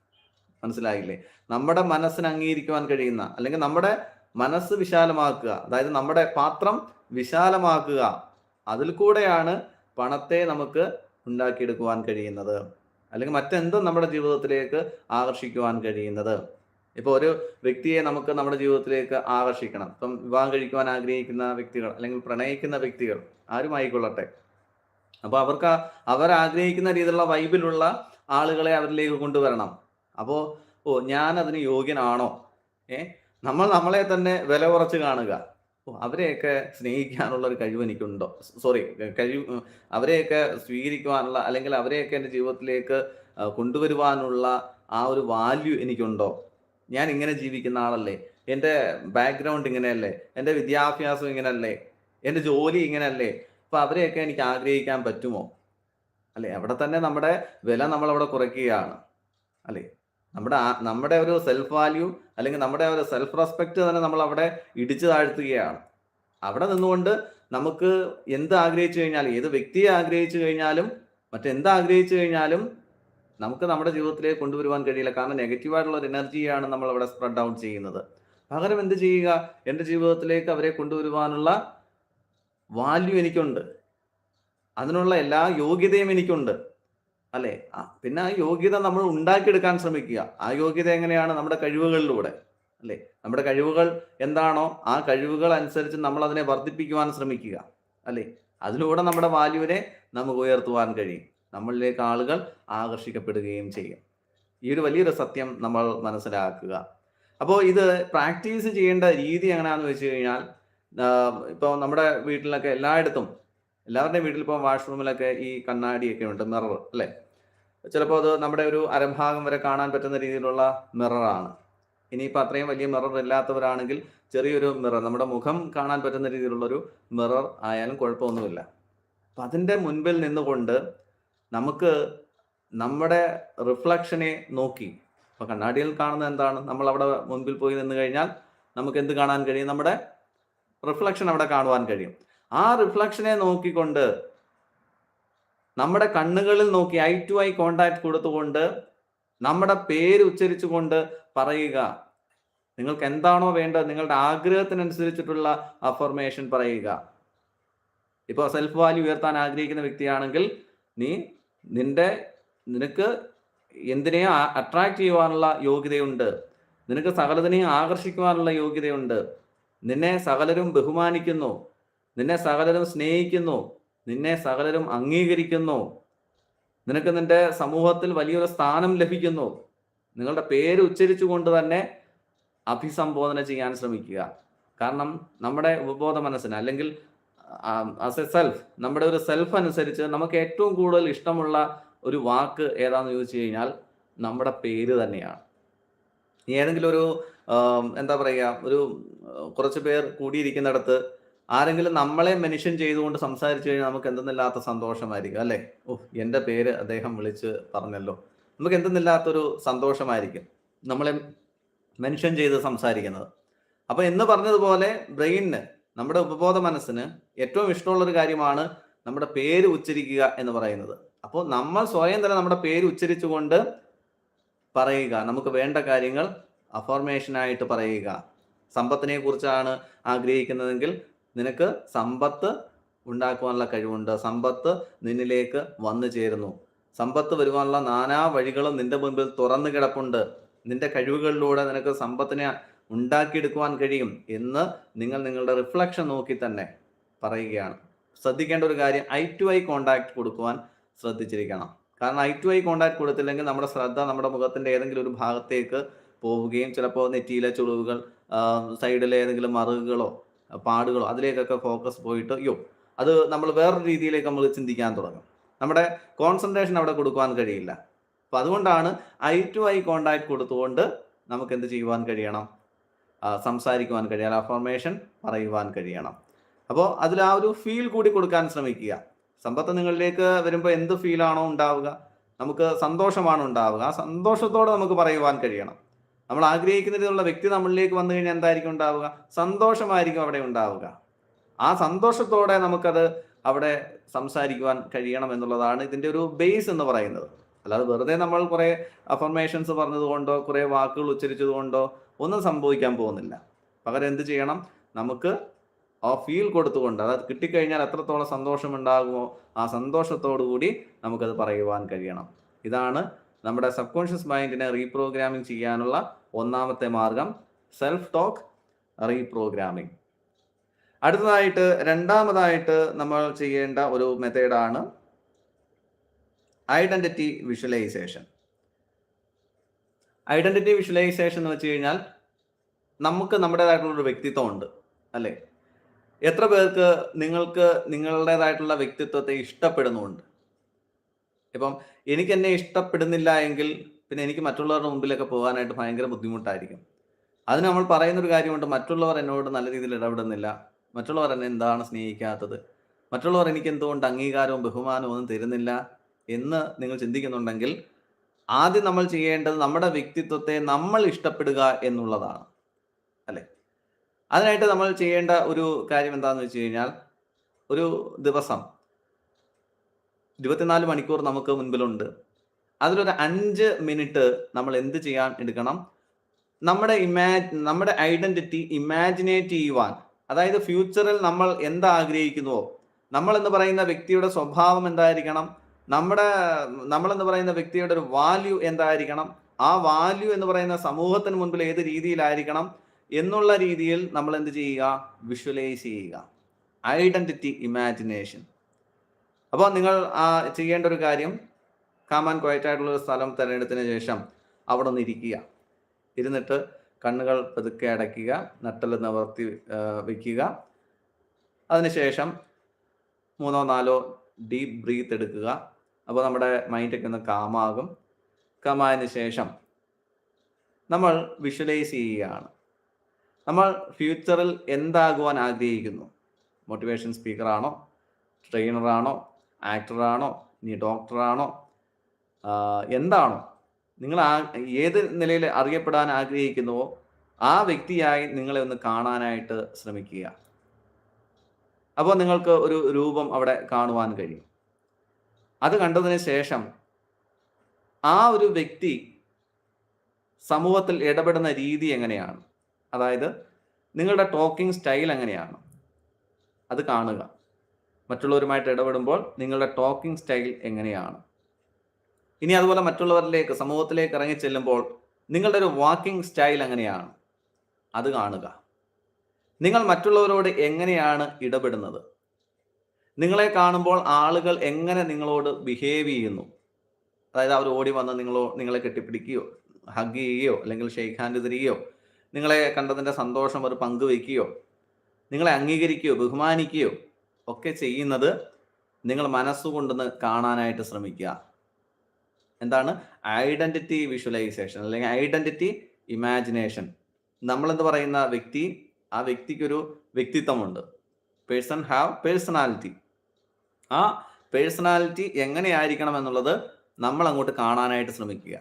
മനസ്സിലായില്ലേ? നമ്മുടെ മനസ്സിന് അംഗീകരിക്കുവാൻ കഴിയുന്ന അല്ലെങ്കിൽ നമ്മുടെ മനസ്സ് വിശാലമാക്കുക അതായത് നമ്മുടെ പാത്രം വിശാലമാക്കുക അതിൽ കൂടെയാണ് പണത്തെ നമുക്ക് ഉണ്ടാക്കിയെടുക്കുവാൻ കഴിയുന്നത്. അല്ലെങ്കിൽ മറ്റെന്തും നമ്മുടെ ജീവിതത്തിലേക്ക് ആകർഷിക്കുവാൻ കഴിയുന്നത്. ഇപ്പോൾ ഒരു വ്യക്തിയെ നമുക്ക് നമ്മുടെ ജീവിതത്തിലേക്ക് ആകർഷിക്കണം. ഇപ്പം വിവാഹം കഴിക്കുവാൻ ആഗ്രഹിക്കുന്ന വ്യക്തികൾ അല്ലെങ്കിൽ പ്രണയിക്കുന്ന വ്യക്തികൾ ആരുമായിക്കൊള്ളട്ടെ? അപ്പോൾ അവർക്ക് അവർ ആഗ്രഹിക്കുന്ന രീതിയിലുള്ള വൈബിലുള്ള ആളുകളെ അവരിലേക്ക് കൊണ്ടുവരണം. അപ്പോൾ ഓ ഞാൻ അതിന് യോഗ്യനാണോ? ഏ? നമ്മൾ നമ്മളെ തന്നെ വില കുറച്ച് കാണുക. അവരെയൊക്കെ സ്നേഹിക്കാനുള്ള ഒരു കഴിവ് എനിക്കുണ്ടോ? സോറി കഴിവ് അവരെയൊക്കെ സ്വീകരിക്കുവാനുള്ള അല്ലെങ്കിൽ അവരെയൊക്കെ എന്റെ ജീവിതത്തിലേക്ക് കൊണ്ടുവരുവാനുള്ള ആ ഒരു വാല്യൂ എനിക്കുണ്ടോ? ഞാൻ ഇങ്ങനെ ജീവിക്കുന്ന ആളല്ലേ? എന്റെ ബാക്ക്ഗ്രൗണ്ട് ഇങ്ങനെയല്ലേ? എന്റെ വിദ്യാഭ്യാസം ഇങ്ങനെയല്ലേ? എന്റെ ജോലി ഇങ്ങനെയല്ലേ? അപ്പം അവരെയൊക്കെ എനിക്ക് ആഗ്രഹിക്കാൻ പറ്റുമോ? അല്ലെ? അവിടെ തന്നെ നമ്മുടെ വില നമ്മൾ അവിടെ കുറയ്ക്കുകയാണ്. അല്ലെ? നമ്മുടെ നമ്മുടെ ഒരു സെൽഫ് വാല്യൂ അല്ലെങ്കിൽ നമ്മുടെ ഒരു സെൽഫ് റെസ്പെക്ട് തന്നെ നമ്മൾ അവിടെ ഇടിച്ചു താഴ്ത്തുകയാണ്. അവിടെ നിന്നുകൊണ്ട് നമുക്ക് എന്ത് ആഗ്രഹിച്ചു കഴിഞ്ഞാലും ഏത് വ്യക്തിയെ ആഗ്രഹിച്ചു കഴിഞ്ഞാലും മറ്റെന്ത് ആഗ്രഹിച്ചു കഴിഞ്ഞാലും നമുക്ക് നമ്മുടെ ജീവിതത്തിലേക്ക് കൊണ്ടുവരുവാൻ കഴിയില്ല. കാരണം നെഗറ്റീവായിട്ടുള്ള ഒരു എനർജിയാണ് നമ്മൾ അവിടെ സ്പ്രെഡ് ഔട്ട് ചെയ്യുന്നത്. പകരം എന്ത് ചെയ്യുക? എന്റെ ജീവിതത്തിലേക്ക് അവരെ കൊണ്ടുവരുവാനുള്ള വാല്യൂ എനിക്കുണ്ട്. അതിനുള്ള എല്ലാ യോഗ്യതയും എനിക്കുണ്ട്. അല്ലെ? പിന്നെ ആ യോഗ്യത നമ്മൾ ഉണ്ടാക്കിയെടുക്കാൻ ശ്രമിക്കുക. ആ യോഗ്യത എങ്ങനെയാണ്? നമ്മുടെ കഴിവുകളിലൂടെ അല്ലെ? നമ്മുടെ കഴിവുകൾ എന്താണോ ആ കഴിവുകൾ അനുസരിച്ച് നമ്മൾ അതിനെ വർദ്ധിപ്പിക്കുവാൻ ശ്രമിക്കുക അല്ലെ? അതിലൂടെ നമ്മുടെ വാല്യൂവിനെ നമുക്ക് ഉയർത്തുവാൻ കഴിയും. നമ്മളിലേക്ക് ആളുകൾ ആകർഷിക്കപ്പെടുകയും ചെയ്യും. ഈ ഒരു വലിയൊരു സത്യം നമ്മൾ മനസ്സിലാക്കുക. അപ്പോൾ ഇത് പ്രാക്ടീസ് ചെയ്യേണ്ട രീതി എങ്ങനെയാണെന്ന് വെച്ച് കഴിഞ്ഞാൽ ഇപ്പോൾ നമ്മുടെ വീട്ടിലൊക്കെ എല്ലായിടത്തും എല്ലാവരുടെയും വീട്ടിൽ ഇപ്പോൾ വാഷ്റൂമിലൊക്കെ ഈ കണ്ണാടിയൊക്കെ ഉണ്ട് മിറർ അല്ലേ? ചിലപ്പോൾ അത് നമ്മുടെ ഒരു അരഭാഗം വരെ കാണാൻ പറ്റുന്ന രീതിയിലുള്ള മിററാണ്. ഇനിയിപ്പോൾ അത്രയും വലിയ മിറർ ഇല്ലാത്തവരാണെങ്കിൽ ചെറിയൊരു മിറർ നമ്മുടെ മുഖം കാണാൻ പറ്റുന്ന രീതിയിലുള്ളൊരു മിറർ ആയാലും കുഴപ്പമൊന്നുമില്ല. അപ്പം അതിന്റെ മുൻപിൽ നിന്നുകൊണ്ട് നമുക്ക് നമ്മുടെ റിഫ്ലക്ഷനെ നോക്കി. ഇപ്പം കണ്ണാടിയിൽ കാണുന്നത് എന്താണ്? നമ്മൾ അവിടെ മുൻപിൽ പോയി നിന്ന് കഴിഞ്ഞാൽ നമുക്ക് എന്ത് കാണാൻ കഴിയും? നമ്മുടെ റിഫ്ലക്ഷൻ അവിടെ കാണുവാൻ കഴിയും. ആ റിഫ്ലക്ഷനെ നോക്കിക്കൊണ്ട് നമ്മുടെ കണ്ണുകളിൽ നോക്കി ഐ ടു ഐ കോണ്ടാക്ട് കൊടുത്തുകൊണ്ട് നമ്മുടെ പേര് ഉച്ചരിച്ചുകൊണ്ട് പറയുക. നിങ്ങൾക്ക് എന്താണോ വേണ്ടത് നിങ്ങളുടെ ആഗ്രഹത്തിനനുസരിച്ചിട്ടുള്ള അഫർമേഷൻ പറയുക. ഇപ്പോൾ സെൽഫ് വാല്യൂ ഉയർത്താൻ ആഗ്രഹിക്കുന്ന വ്യക്തിയാണെങ്കിൽ നീ നിന്റെ നിനക്ക് എന്തിനേയും അട്രാക്ട് ചെയ്യുവാനുള്ള യോഗ്യതയുണ്ട്. നിനക്ക് സകലതിനെയും ആകർഷിക്കുവാനുള്ള യോഗ്യതയുണ്ട്. നിന്നെ സകലരും ബഹുമാനിക്കുന്നു. നിന്നെ സകലരും സ്നേഹിക്കുന്നു. നിന്നെ സകലരും അംഗീകരിക്കുന്നു. നിനക്ക് നിന്റെ സമൂഹത്തിൽ വലിയൊരു സ്ഥാനം ലഭിക്കുന്നു. നിങ്ങളുടെ പേര് ഉച്ചരിച്ചുകൊണ്ട് തന്നെ അഭിസംബോധന ചെയ്യാൻ ശ്രമിക്കുക. കാരണം നമ്മുടെ ഉപബോധ മനസ്സിന് അല്ലെങ്കിൽ ആസ് എ സെൽഫ് നമ്മുടെ ഒരു സെൽഫ് അനുസരിച്ച് നമുക്ക് ഏറ്റവും കൂടുതൽ ഇഷ്ടമുള്ള ഒരു വാക്ക് ഏതാന്ന് ചോദിച്ചു കഴിഞ്ഞാൽ നമ്മുടെ പേര് തന്നെയാണ്. ഏതെങ്കിലും ഒരു എന്താ പറയുക ഒരു കുറച്ച് പേർ കൂടിയിരിക്കുന്നിടത്ത് ആരെങ്കിലും നമ്മളെ മെൻഷൻ ചെയ്തുകൊണ്ട് സംസാരിച്ചു കഴിഞ്ഞാൽ നമുക്ക് എന്തെന്നില്ലാത്ത സന്തോഷമായിരിക്കും അല്ലേ? ഓ എന്റെ പേര് അദ്ദേഹം വിളിച്ച് പറഞ്ഞല്ലോ. നമുക്ക് എന്തെന്നില്ലാത്തൊരു സന്തോഷമായിരിക്കും നമ്മളെ മെൻഷൻ ചെയ്ത് സംസാരിക്കുന്നത്. അപ്പൊ എന്ന് പറഞ്ഞതുപോലെ ബ്രെയിനിന് നമ്മുടെ ഉപബോധ മനസ്സിന് ഏറ്റവും ഇഷ്ടമുള്ള ഒരു കാര്യമാണ് നമ്മുടെ പേര് ഉച്ചരിക്കുക എന്ന് പറയുന്നത്. അപ്പോൾ നമ്മൾ സ്വയം തന്നെ നമ്മുടെ പേര് ഉച്ചരിച്ചുകൊണ്ട് പറയുക നമുക്ക് വേണ്ട കാര്യങ്ങൾ അഫോർമേഷനായിട്ട് പറയുക. സമ്പത്തിനെ കുറിച്ചാണ് ആഗ്രഹിക്കുന്നതെങ്കിൽ നിനക്ക് സമ്പത്ത് ഉണ്ടാക്കുവാനുള്ള കഴിവുണ്ട്. സമ്പത്ത് നിന്നിലേക്ക് വന്നു ചേരുന്നു. സമ്പത്ത് വരുവാനുള്ള നാനാ വഴികളും നിന്റെ മുൻപിൽ തുറന്നു കിടപ്പുണ്ട്. നിന്റെ കഴിവുകളിലൂടെ നിനക്ക് സമ്പത്തിനെ ഉണ്ടാക്കിയെടുക്കുവാൻ കഴിയും എന്ന് നിങ്ങൾ നിങ്ങളുടെ റിഫ്ലക്ഷൻ നോക്കി തന്നെ പറയുകയാണ്. ശ്രദ്ധിക്കേണ്ട ഒരു കാര്യം ഐ ടു ഐ കോണ്ടാക്ട് കൊടുക്കുവാൻ ശ്രദ്ധിച്ചിരിക്കണം. കാരണം ഐ ടു ഐ കോണ്ടാക്ട് കൊടുത്തില്ലെങ്കിൽ നമ്മുടെ ശ്രദ്ധ നമ്മുടെ മുഖത്തിന്റെ ഏതെങ്കിലും ഒരു ഭാഗത്തേക്ക് പോവുകയും ചിലപ്പോൾ നെറ്റിയിലെ ചുളിവുകൾ സൈഡിലെ ഏതെങ്കിലും മറുകുകളോ പാടുകളോ അതിലേക്കൊക്കെ ഫോക്കസ് പോയിട്ട് യോ അത് നമ്മൾ വേറൊരു രീതിയിലേക്ക് നമ്മൾ ചിന്തിക്കാൻ തുടങ്ങും. നമ്മുടെ കോൺസെൻട്രേഷൻ അവിടെ കൊടുക്കുവാൻ കഴിയില്ല. അപ്പം അതുകൊണ്ടാണ് ഐ ടു ഐ കോണ്ടാക്ട് കൊടുത്തുകൊണ്ട് നമുക്ക് എന്ത് ചെയ്യുവാൻ കഴിയണം? സംസാരിക്കുവാൻ കഴിയണം. അഫർമേഷൻ പറയുവാൻ കഴിയണം. അപ്പോൾ അതിൽ ആ ഒരു ഫീൽ കൂടി കൊടുക്കാൻ ശ്രമിക്കുക. സമ്പത്ത് നിങ്ങളിലേക്ക് വരുമ്പോൾ എന്ത് ഫീലാണോ ഉണ്ടാവുക? നമുക്ക് സന്തോഷമാണ് ഉണ്ടാവുക? ആ സന്തോഷത്തോടെ നമുക്ക് പറയുവാൻ കഴിയണം. നമ്മൾ ആഗ്രഹിക്കുന്ന രീതിയിലുള്ള വ്യക്തി നമ്മളിലേക്ക് വന്നു കഴിഞ്ഞാൽ എന്തായിരിക്കും ഉണ്ടാവുക? സന്തോഷമായിരിക്കും അവിടെ ഉണ്ടാവുക. ആ സന്തോഷത്തോടെ നമുക്കത് അവിടെ സംസാരിക്കുവാൻ കഴിയണം എന്നുള്ളതാണ് ഇതിന്റെ ഒരു ബേസ് എന്ന് പറയുന്നത്. അല്ലാതെ വെറുതെ നമ്മൾ കുറേ അഫർമേഷൻസ് പറഞ്ഞതുകൊണ്ടോ കുറേ വാക്കുകൾ ഉച്ചരിച്ചതുകൊണ്ടോ ഒന്നും സംഭവിക്കാൻ പോകുന്നില്ല. പകരം എന്ത് ചെയ്യണം? നമുക്ക് ആ ഫീൽ കൊടുത്തുകൊണ്ട് അതായത് കിട്ടിക്കഴിഞ്ഞാൽ എത്രത്തോളം സന്തോഷമുണ്ടാകുമോ ആ സന്തോഷത്തോടു കൂടി നമുക്കത് പറയുവാൻ കഴിയണം. ഇതാണ് നമ്മുടെ സബ് കോൺഷ്യസ് മൈൻഡിനെ റീപ്രോഗ്രാമിംഗ് ചെയ്യാനുള്ള ഒന്നാമത്തെ മാർഗം സെൽഫ് ടോക്ക് റീപ്രോഗ്രാമിംഗ്. അടുത്തതായിട്ട് രണ്ടാമതായിട്ട് നമ്മൾ ചെയ്യേണ്ട ഒരു മെത്തേഡാണ് ഐഡന്റിറ്റി വിഷ്വലൈസേഷൻ ഐഡന്റിറ്റി വിഷ്വലൈസേഷൻ എന്ന് വെച്ച് കഴിഞ്ഞാൽ നമുക്ക് നമ്മുടേതായിട്ടുള്ള ഒരു വ്യക്തിത്വം ഉണ്ട് അല്ലേ? എത്ര പേർക്ക് നിങ്ങൾക്ക് നിങ്ങളുടേതായിട്ടുള്ള വ്യക്തിത്വത്തെ ഇഷ്ടപ്പെടുന്നുണ്ട്? ഇപ്പം എനിക്ക് എന്നെ ഇഷ്ടപ്പെടുന്നില്ല എങ്കിൽ പിന്നെ എനിക്ക് മറ്റുള്ളവരുടെ മുമ്പിലൊക്കെ പോകാനായിട്ട് ഭയങ്കര ബുദ്ധിമുട്ടായിരിക്കും. അതിന് നമ്മൾ പറയുന്ന ഒരു കാര്യമുണ്ട് മറ്റുള്ളവർ എന്നോട് നല്ല രീതിയിൽ ഇടപെടുന്നില്ല മറ്റുള്ളവർ എന്നെ എന്താണ് സ്നേഹിക്കാത്തത് മറ്റുള്ളവർ എനിക്ക് എന്തുകൊണ്ട് അംഗീകാരവും ബഹുമാനവും ഒന്നും തരുന്നില്ല എന്ന് നിങ്ങൾ ചിന്തിക്കുന്നുണ്ടെങ്കിൽ ആദ്യം നമ്മൾ ചെയ്യേണ്ടത് നമ്മുടെ വ്യക്തിത്വത്തെ നമ്മൾ ഇഷ്ടപ്പെടുക എന്നുള്ളതാണ് അല്ലെ? അതിനായിട്ട് നമ്മൾ ചെയ്യേണ്ട ഒരു കാര്യം എന്താണെന്ന് വെച്ച് കഴിഞ്ഞാൽ ഒരു ദിവസം ഇരുപത്തിനാല് മണിക്കൂർ നമുക്ക് മുൻപിലുണ്ട്. അതിലൊരു അഞ്ച് മിനിറ്റ് നമ്മൾ എന്ത് ചെയ്യാൻ എടുക്കണം? നമ്മുടെ ഇമാ നമ്മുടെ ഐഡന്റിറ്റി ഇമാജിനേറ്റ് ചെയ്യുവാൻ. അതായത് ഫ്യൂച്ചറിൽ നമ്മൾ എന്താഗ്രഹിക്കുന്നുവോ? നമ്മൾ എന്ന് പറയുന്ന വ്യക്തിയുടെ സ്വഭാവം എന്തായിരിക്കണം? നമ്മുടെ നമ്മൾ എന്ന് പറയുന്ന വ്യക്തിയുടെ ഒരു വാല്യൂ എന്തായിരിക്കണം? ആ വാല്യൂ എന്ന് പറയുന്ന സമൂഹത്തിന് മുൻപിൽ ഏത് രീതിയിലായിരിക്കണം? എന്നുള്ള രീതിയിൽ നമ്മൾ എന്ത് ചെയ്യുക? വിഷ്വലൈസ് ചെയ്യുക. Identity imagination. അപ്പോൾ നിങ്ങൾ ചെയ്യേണ്ട ഒരു കാര്യം കാമാൻ ക്വയറ്റ് ആയിട്ടുള്ള ഒരു സ്ഥലം തിരഞ്ഞെടുത്തതിന് ശേഷം അവിടെ ഒന്ന് ഇരിക്കുക. ഇരുന്നിട്ട് കണ്ണുകൾ പതുക്കെ അടയ്ക്കുക നട്ടൽ നിവർത്തി വയ്ക്കുക അതിനുശേഷം മൂന്നോ നാലോ ഡീപ്പ് ബ്രീത്ത് എടുക്കുക. അപ്പോൾ നമ്മുടെ മൈൻഡൊക്കെ ഒന്ന് കാമാകും കാമായതിന് ശേഷം നമ്മൾ വിഷ്വലൈസ് ചെയ്യുകയാണ്. നമ്മൾ ഫ്യൂച്ചറിൽ എന്താകുവാൻ ആഗ്രഹിക്കുന്നു? മോട്ടിവേഷൻ സ്പീക്കറാണോ ട്രെയിനറാണോ ആക്ടറാണോ? നീ ഡോക്ടറാണോ? എന്താണോ? നിങ്ങൾ ആ ഏത് നിലയിൽ അറിയപ്പെടാൻ ആഗ്രഹിക്കുന്നുവോ ആ വ്യക്തിയായി നിങ്ങളെ ഒന്ന് കാണാനായിട്ട് ശ്രമിക്കുക. അപ്പോൾ നിങ്ങൾക്ക് ഒരു രൂപം അവിടെ കാണുവാൻ കഴിയും. അത് കണ്ടതിന് ശേഷം ആ ഒരു വ്യക്തി സമൂഹത്തിൽ ഇടപെടുന്ന രീതി എങ്ങനെയാണ്? അതായത് നിങ്ങളുടെ ടോക്കിംഗ് സ്റ്റൈൽ എങ്ങനെയാണ്? അത് കാണുക. മറ്റുള്ളവരുമായിട്ട് ഇടപെടുമ്പോൾ നിങ്ങളുടെ ടോക്കിംഗ് സ്റ്റൈൽ എങ്ങനെയാണ്? ഇനി അതുപോലെ മറ്റുള്ളവരിലേക്ക് സമൂഹത്തിലേക്ക് ഇറങ്ങി ചെല്ലുമ്പോൾ നിങ്ങളുടെ ഒരു വാക്കിംഗ് സ്റ്റൈൽ എങ്ങനെയാണ്? അത് കാണുക. നിങ്ങൾ മറ്റുള്ളവരോട് എങ്ങനെയാണ് ഇടപെടുന്നത്? നിങ്ങളെ കാണുമ്പോൾ ആളുകൾ എങ്ങനെ നിങ്ങളോട് ബിഹേവ് ചെയ്യുന്നു? അതായത് അവർ ഓടി വന്ന് നിങ്ങളോ നിങ്ങളെ കെട്ടിപ്പിടിക്കുകയോ ഹഗ് ചെയ്യുകയോ അല്ലെങ്കിൽ ഷെയ്ഖ് ഹാൻഡ് തിരികയോ നിങ്ങളെ കണ്ടതിന്റെ സന്തോഷം അവർ പങ്കുവയ്ക്കുകയോ നിങ്ങളെ അംഗീകരിക്കുകയോ ബഹുമാനിക്കുകയോ ഒക്കെ ചെയ്യുന്നത് നിങ്ങൾ മനസ്സുകൊണ്ടെന്ന് കാണാനായിട്ട് ശ്രമിക്കുക. എന്താണ്? ഐഡന്റിറ്റി വിഷ്വലൈസേഷൻ അല്ലെങ്കിൽ ഐഡന്റിറ്റി ഇമാജിനേഷൻ നമ്മളെന്ന് പറയുന്ന വ്യക്തി ആ വ്യക്തിക്കൊരു വ്യക്തിത്വമുണ്ട്. പേഴ്സൺ ഹാവ് പേഴ്സണാലിറ്റി ആ പേഴ്സണാലിറ്റി എങ്ങനെയായിരിക്കണം എന്നുള്ളത് നമ്മൾ അങ്ങോട്ട് കാണാനായിട്ട് ശ്രമിക്കുക.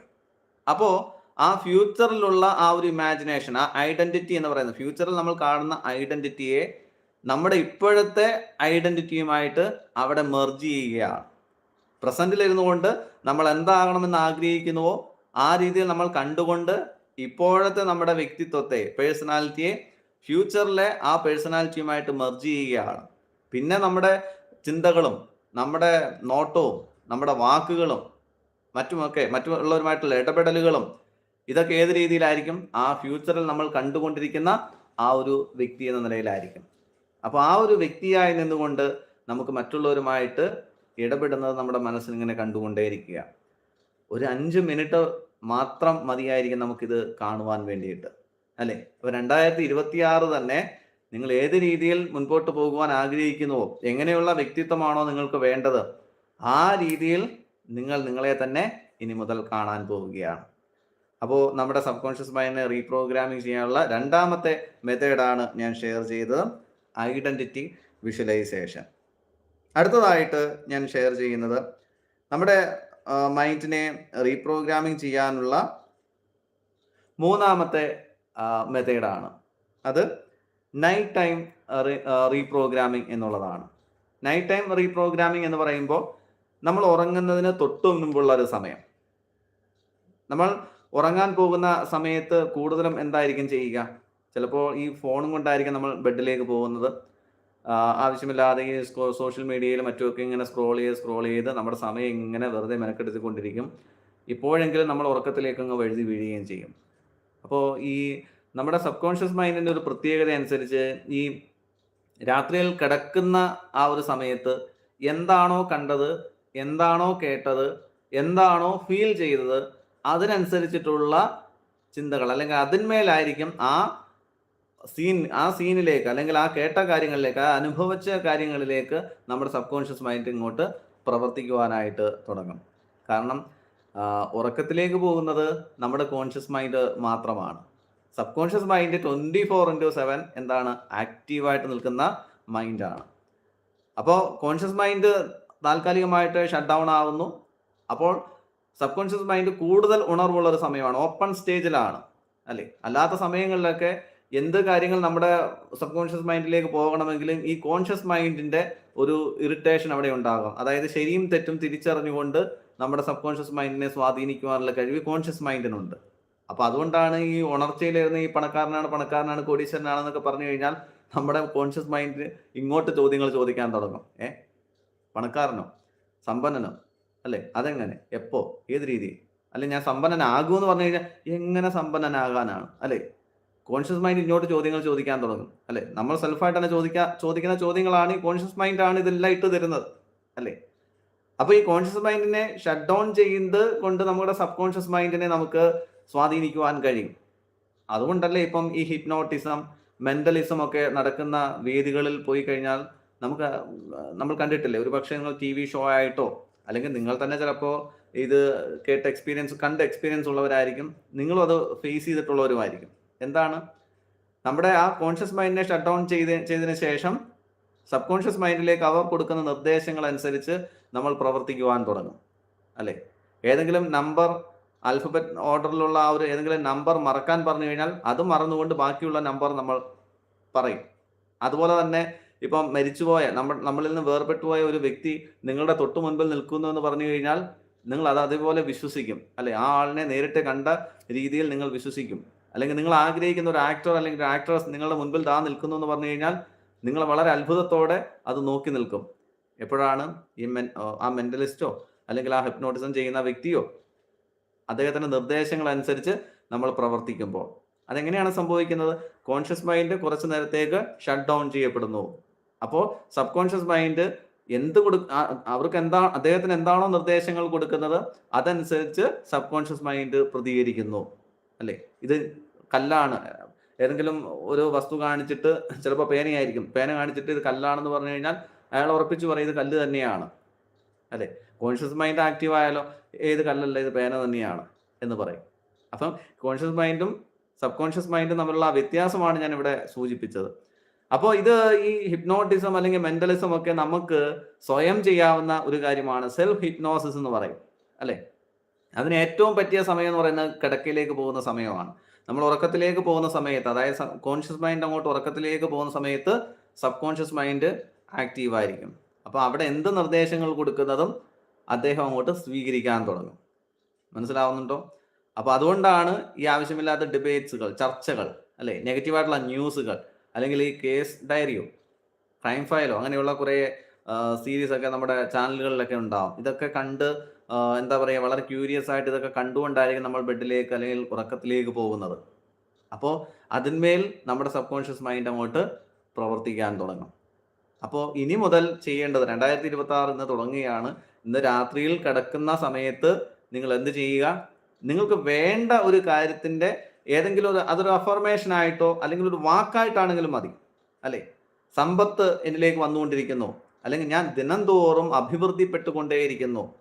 അപ്പോൾ ആ ഫ്യൂച്ചറിലുള്ള ആ ഒരു ഇമാജിനേഷൻ ആ ഐഡന്റിറ്റി എന്ന് പറയുന്നത് ഫ്യൂച്ചറിൽ നമ്മൾ കാണുന്ന ഐഡന്റിറ്റിയെ നമ്മുടെ ഇപ്പോഴത്തെ ഐഡന്റിറ്റിയുമായിട്ട് അവിടെ മെർജ് ചെയ്യുകയാണ്. പ്രസന്റിൽ ഇരുന്നുകൊണ്ട് നമ്മൾ എന്താകണമെന്ന് ആഗ്രഹിക്കുന്നുവോ ആ രീതിയിൽ നമ്മൾ കണ്ടുകൊണ്ട് ഇപ്പോഴത്തെ നമ്മുടെ വ്യക്തിത്വത്തെ പേഴ്സണാലിറ്റിയെ ഫ്യൂച്ചറിലെ ആ പേഴ്സണാലിറ്റിയുമായിട്ട് മെർജ് ചെയ്യുകയാണ്. പിന്നെ നമ്മുടെ ചിന്തകളും നമ്മുടെ നോട്ടവും നമ്മുടെ വാക്കുകളും മറ്റുമൊക്കെ മറ്റുള്ളവരുമായിട്ടുള്ള ഇടപെടലുകളും ഇതൊക്കെ ഏത് രീതിയിലായിരിക്കും ആ ഫ്യൂച്ചറിൽ നമ്മൾ കണ്ടുകൊണ്ടിരിക്കുന്ന ആ ഒരു വ്യക്തി എന്ന നിലയിലായിരിക്കും. അപ്പോൾ ആ ഒരു വ്യക്തിയായി നിന്നുകൊണ്ട് നമുക്ക് മറ്റുള്ളവരുമായിട്ട് ഇടപെടുന്നത് നമ്മുടെ മനസ്സിനിങ്ങനെ കണ്ടുകൊണ്ടേയിരിക്കുക. ഒരു അഞ്ച് മിനിറ്റ് മാത്രം മതിയായിരിക്കും നമുക്കിത് കാണുവാൻ വേണ്ടിയിട്ട്. അല്ലേ? അപ്പൊ രണ്ടായിരത്തി ഇരുപത്തി ആറ് തന്നെ നിങ്ങൾ ഏത് രീതിയിൽ മുൻപോട്ട് പോകുവാൻ ആഗ്രഹിക്കുന്നുവോ എങ്ങനെയുള്ള വ്യക്തിത്വമാണോ നിങ്ങൾക്ക് വേണ്ടത് ആ രീതിയിൽ നിങ്ങൾ നിങ്ങളെ തന്നെ ഇനി മുതൽ കാണാൻ പോവുകയാണ്. അപ്പോൾ നമ്മുടെ സബ് കോൺഷ്യസ് മൈൻഡിനെ റീപ്രോഗ്രാമിംഗ് ചെയ്യാനുള്ള രണ്ടാമത്തെ മെത്തേഡാണ് ഞാൻ ഷെയർ ചെയ്തത്. Identity visualisation. അടുത്തതായിട്ട് ഞാൻ ഷെയർ ചെയ്യുന്നത് നമ്മുടെ മൈൻഡിനെ റീപ്രോഗ്രാമിംഗ് ചെയ്യാനുള്ള മൂന്നാമത്തെ മെത്തേഡാണ്. അത് നൈറ്റ് ടൈം റീപ്രോഗ്രാമിംഗ് എന്നുള്ളതാണ്. നൈറ്റ് ടൈം റീപ്രോഗ്രാമിംഗ് എന്ന് പറയുമ്പോൾ നമ്മൾ ഉറങ്ങുന്നതിന് തൊട്ടു മുമ്പുള്ള ഒരു സമയം. നമ്മൾ ഉറങ്ങാൻ പോകുന്ന സമയത്ത് കൂടുതലും എന്തായിരിക്കും ചെയ്യുക? ചിലപ്പോൾ ഈ ഫോണും കൊണ്ടായിരിക്കും നമ്മൾ ബെഡിലേക്ക് പോകുന്നത്. ആവശ്യമില്ലാതെ ഈ സോഷ്യൽ മീഡിയയിൽ മറ്റുമൊക്കെ ഇങ്ങനെ സ്ക്രോൾ ചെയ്ത് സ്ക്രോൾ ചെയ്ത് നമ്മുടെ സമയം ഇങ്ങനെ വെറുതെ മെനക്കെടുത്തിക്കൊണ്ടിരിക്കും. ഇപ്പോഴെങ്കിലും നമ്മൾ ഉറക്കത്തിലേക്ക് അങ്ങ് വഴുതി വീഴുകയും ചെയ്യും. അപ്പോൾ ഈ നമ്മുടെ സബ് കോൺഷ്യസ് മൈൻഡിന്റെ ഒരു പ്രത്യേകത അനുസരിച്ച് ഈ രാത്രിയിൽ കിടക്കുന്ന ആ ഒരു സമയത്ത് എന്താണോ കണ്ടത് എന്താണോ കേട്ടത് എന്താണോ ഫീൽ ചെയ്തത് അതിനനുസരിച്ചിട്ടുള്ള ചിന്തകൾ അല്ലെങ്കിൽ അതിന്മേലായിരിക്കും ആ സീൻ ആ സീനിലേക്ക് അല്ലെങ്കിൽ ആ കേട്ട കാര്യങ്ങളിലേക്ക് ആ അനുഭവിച്ച കാര്യങ്ങളിലേക്ക് നമ്മുടെ സബ് കോൺഷ്യസ് മൈൻഡ് ഇങ്ങോട്ട് പ്രവർത്തിക്കുവാനായിട്ട് തുടങ്ങും. കാരണം ഉറക്കത്തിലേക്ക് പോകുന്നത് നമ്മുടെ കോൺഷ്യസ് മൈൻഡ് മാത്രമാണ്. Subconscious mind twenty four into seven എന്താണ്? ആക്റ്റീവായിട്ട് നിൽക്കുന്ന മൈൻഡാണ്. അപ്പോൾ കോൺഷ്യസ് മൈൻഡ് താൽക്കാലികമായിട്ട് ഷട്ട് ഡൗൺ ആവുന്നു. അപ്പോൾ സബ് കോൺഷ്യസ് മൈൻഡ് കൂടുതൽ ഉണർവുള്ള ഒരു സമയമാണ്. ഓപ്പൺ സ്റ്റേജിലാണ്. അല്ലേ? അല്ലാത്ത സമയങ്ങളിലൊക്കെ എന്ത് കാര്യങ്ങൾ നമ്മുടെ സബ് കോൺഷ്യസ് മൈൻഡിലേക്ക് പോകണമെങ്കിലും ഈ കോൺഷ്യസ് മൈൻഡിന്റെ ഒരു ഇറിറ്റേഷൻ അവിടെ ഉണ്ടാകാം. അതായത് ശരിയും തെറ്റും തിരിച്ചറിഞ്ഞുകൊണ്ട് നമ്മുടെ സബ് കോൺഷ്യസ് മൈൻഡിനെ സ്വാധീനിക്കുവാനുള്ള കഴിവ് കോൺഷ്യസ് മൈൻഡിനുണ്ട് അപ്പൊ അതുകൊണ്ടാണ് ഈ ഉണർച്ചയിലിരുന്ന് ഈ പണക്കാരനാണ് പണക്കാരനാണ് കോടീശ്വരനാണെന്നൊക്കെ പറഞ്ഞു കഴിഞ്ഞാൽ നമ്മുടെ കോൺഷ്യസ് മൈൻഡ് ഇങ്ങോട്ട് ചോദ്യങ്ങൾ ചോദിക്കാൻ തുടങ്ങും. ഏ? പണക്കാരനോ? സമ്പന്നനോ? അല്ലെ? അതെങ്ങനെ? എപ്പോ? ഏത് രീതി? അല്ലെ ഞാൻ സമ്പന്നനാകുമെന്ന് പറഞ്ഞു കഴിഞ്ഞാൽ എങ്ങനെ സമ്പന്നനാകാനാണ്? അല്ലേ? കോൺഷ്യസ് മൈൻഡ് ഇങ്ങോട്ട് ചോദ്യങ്ങൾ ചോദിക്കാൻ തുടങ്ങും. അല്ലെ? നമ്മൾ സെൽഫായിട്ട് തന്നെ ചോദിക്കാൻ ചോദിക്കുന്ന ചോദ്യങ്ങളാണ് ഈ കോൺഷ്യസ് മൈൻഡ് ആണ് ഇതെല്ലാം ഇട്ട് തരുന്നത്. അല്ലേ? അപ്പൊ ഈ കോൺഷ്യസ് മൈൻഡിനെ ഷട്ട് ഡൗൺ ചെയ്യുന്നത് കൊണ്ട് നമ്മുടെ സബ് കോൺഷ്യസ് മൈൻഡിനെ നമുക്ക് സ്വാധീനിക്കുവാൻ കഴിയും. അതുകൊണ്ടല്ലേ ഇപ്പം ഈ ഹിപ്നോട്ടിസം മെന്റലിസം ഒക്കെ നടക്കുന്ന വേദികളിൽ പോയി കഴിഞ്ഞാൽ നമുക്ക് നമ്മൾ കണ്ടിട്ടില്ലേ? ഒരു പക്ഷേ നിങ്ങൾ ടി വി ഷോ ആയിട്ടോ അല്ലെങ്കിൽ നിങ്ങൾ തന്നെ ചിലപ്പോൾ ഇത് കേട്ട എക്സ്പീരിയൻസ് കണ്ട എക്സ്പീരിയൻസ് ഉള്ളവരായിരിക്കും. നിങ്ങളും അത് ഫേസ് ചെയ്തിട്ടുള്ളവരുമായിരിക്കും. എന്താണ്? നമ്മുടെ ആ കോൺഷ്യസ് മൈൻഡിനെ ഷട്ട് ഡൗൺ ചെയ്ത് ചെയ്തതിന് ശേഷം സബ് കോൺഷ്യസ് മൈൻഡിലേക്ക് അവർ കൊടുക്കുന്ന നിർദ്ദേശങ്ങൾ അനുസരിച്ച് നമ്മൾ പ്രവർത്തിക്കുവാൻ തുടങ്ങും. അല്ലേ? ഏതെങ്കിലും നമ്പർ അൽഫബറ്റ് ഓർഡറിലുള്ള ആ ഒരു ഏതെങ്കിലും നമ്പർ മറക്കാൻ പറഞ്ഞു കഴിഞ്ഞാൽ അത് മറന്നുകൊണ്ട് ബാക്കിയുള്ള നമ്പർ നമ്മൾ പറയും. അതുപോലെ തന്നെ ഇപ്പം മരിച്ചുപോയ നമ്മൾ നമ്മളിൽ നിന്ന് വേർപെട്ടു പോയ ഒരു വ്യക്തി നിങ്ങളുടെ തൊട്ടു മുൻപിൽ നിൽക്കുന്നു എന്ന് പറഞ്ഞു കഴിഞ്ഞാൽ നിങ്ങൾ അത് അതേപോലെ വിശ്വസിക്കും. അല്ലെ? ആ ആളിനെ നേരിട്ട് കണ്ട രീതിയിൽ നിങ്ങൾ വിശ്വസിക്കും. അല്ലെങ്കിൽ നിങ്ങൾ ആഗ്രഹിക്കുന്ന ഒരു ആക്ടർ അല്ലെങ്കിൽ ഒരു ആക്ട്രസ് നിങ്ങളുടെ മുൻപിൽ താ നിൽക്കുന്നു എന്ന് പറഞ്ഞു കഴിഞ്ഞാൽ നിങ്ങൾ വളരെ അത്ഭുതത്തോടെ അത് നോക്കി നിൽക്കും. എപ്പോഴാണ് ഈ മെൻ ആ മെന്റലിസ്റ്റോ അല്ലെങ്കിൽ ആ ഹിപ്നോട്ടിസം ചെയ്യുന്ന വ്യക്തിയോ? അദ്ദേഹത്തിന്റെ നിർദ്ദേശങ്ങൾ അനുസരിച്ച് നമ്മൾ പ്രവർത്തിക്കുമ്പോൾ. അതെങ്ങനെയാണ് സംഭവിക്കുന്നത്? കോൺഷ്യസ് മൈൻഡ് കുറച്ച് നേരത്തേക്ക് ഷട്ട് ഡൗൺ ചെയ്യപ്പെടുന്നു. അപ്പോൾ സബ് കോൺഷ്യസ് മൈൻഡ് എന്ത് കൊടു അവർക്ക് എന്താ അദ്ദേഹത്തിന് എന്താണോ നിർദ്ദേശങ്ങൾ കൊടുക്കുന്നത് അതനുസരിച്ച് സബ് കോൺഷ്യസ് മൈൻഡ് പ്രതികരിക്കുന്നു. അല്ലേ? ഇത് കല്ലാണ്. ഏതെങ്കിലും ഒരു വസ്തു കാണിച്ചിട്ട് ചിലപ്പോൾ പേനയായിരിക്കും. പേന കാണിച്ചിട്ട് ഇത് കല്ലാണെന്ന് പറഞ്ഞു കഴിഞ്ഞാൽ അയാൾ ഉറപ്പിച്ച് പറയും ഇത് കല്ല് തന്നെയാണ്. അല്ലേ? കോൺഷ്യസ് മൈൻഡ് ആക്റ്റീവ് ആയാലോ? ഏത് കല്ലല്ല ഇത് പേന തന്നെയാണ് എന്ന് പറയും. അപ്പം കോൺഷ്യസ് മൈൻഡും സബ് കോൺഷ്യസ് മൈൻഡും തമ്മിലുള്ള വ്യത്യാസമാണ് ഞാൻ ഇവിടെ സൂചിപ്പിച്ചത്. അപ്പോൾ ഇത് ഈ ഹിപ്നോട്ടിസം അല്ലെങ്കിൽ മെന്റലിസം ഒക്കെ നമുക്ക് സ്വയം ചെയ്യാവുന്ന ഒരു കാര്യമാണ്. സെൽഫ് ഹിപ്നോസിസ് എന്ന് പറയും. അല്ലേ? അതിന് ഏറ്റവും പറ്റിയ സമയം എന്ന് പറയുന്നത് കിടക്കയിലേക്ക് പോകുന്ന സമയമാണ്. നമ്മൾ ഉറക്കത്തിലേക്ക് പോകുന്ന സമയത്ത് അതായത് കോൺഷ്യസ് മൈൻഡ് അങ്ങോട്ട് ഉറക്കത്തിലേക്ക് പോകുന്ന സമയത്ത് സബ് കോൺഷ്യസ് മൈൻഡ് ആക്റ്റീവ് ആയിരിക്കും. അപ്പോൾ അവിടെ എന്ത് നിർദ്ദേശങ്ങൾ കൊടുക്കുന്നതും അദ്ദേഹം അങ്ങോട്ട് സ്വീകരിക്കാൻ തുടങ്ങും. മനസ്സിലാവുന്നുണ്ടോ? അപ്പോൾ അതുകൊണ്ടാണ് ഈ ആവശ്യമില്ലാത്ത ഡിബേറ്റ്സുകൾ ചർച്ചകൾ അല്ലെ? നെഗറ്റീവായിട്ടുള്ള ന്യൂസുകൾ അല്ലെങ്കിൽ ഈ കേസ് ഡയറിയോ ക്രൈം ഫയലോ അങ്ങനെയുള്ള കുറേ സീരീസ് ഒക്കെ നമ്മുടെ ചാനലുകളിലൊക്കെ ഉണ്ടാവും. ഇതൊക്കെ കണ്ട് എന്താ പറയുക വളരെ ക്യൂരിയസ് ആയിട്ട് ഇതൊക്കെ കണ്ടുകൊണ്ടായിരിക്കും നമ്മൾ ബെഡിലേക്ക് അല്ലെങ്കിൽ ഉറക്കത്തിലേക്ക് പോകുന്നത്. അപ്പോൾ അതിന്മേൽ നമ്മുടെ സബ് കോൺഷ്യസ് മൈൻഡ് അങ്ങോട്ട് പ്രവർത്തിക്കാൻ തുടങ്ങും. അപ്പോൾ ഇനി മുതൽ ചെയ്യേണ്ടത് രണ്ടായിരത്തി ഇരുപത്തി ആറ് ഇന്ന് തുടങ്ങുകയാണ്. ഇന്ന് രാത്രിയിൽ കിടക്കുന്ന സമയത്ത് നിങ്ങൾ എന്ത് ചെയ്യുക? നിങ്ങൾക്ക് വേണ്ട ഒരു കാര്യത്തിന്റെ ഏതെങ്കിലും ഒരു അതൊരു അഫർമേഷൻ ആയിട്ടോ അല്ലെങ്കിൽ ഒരു വാക്കായിട്ടാണെങ്കിലും മതി. അല്ലേ? സമ്പത്ത് എന്നിലേക്ക് വന്നുകൊണ്ടിരിക്കുന്നു. അല്ലെങ്കിൽ ഞാൻ ദിനംതോറും അഭിവൃദ്ധിപ്പെട്ടുകൊണ്ടേയിരിക്കുന്നു.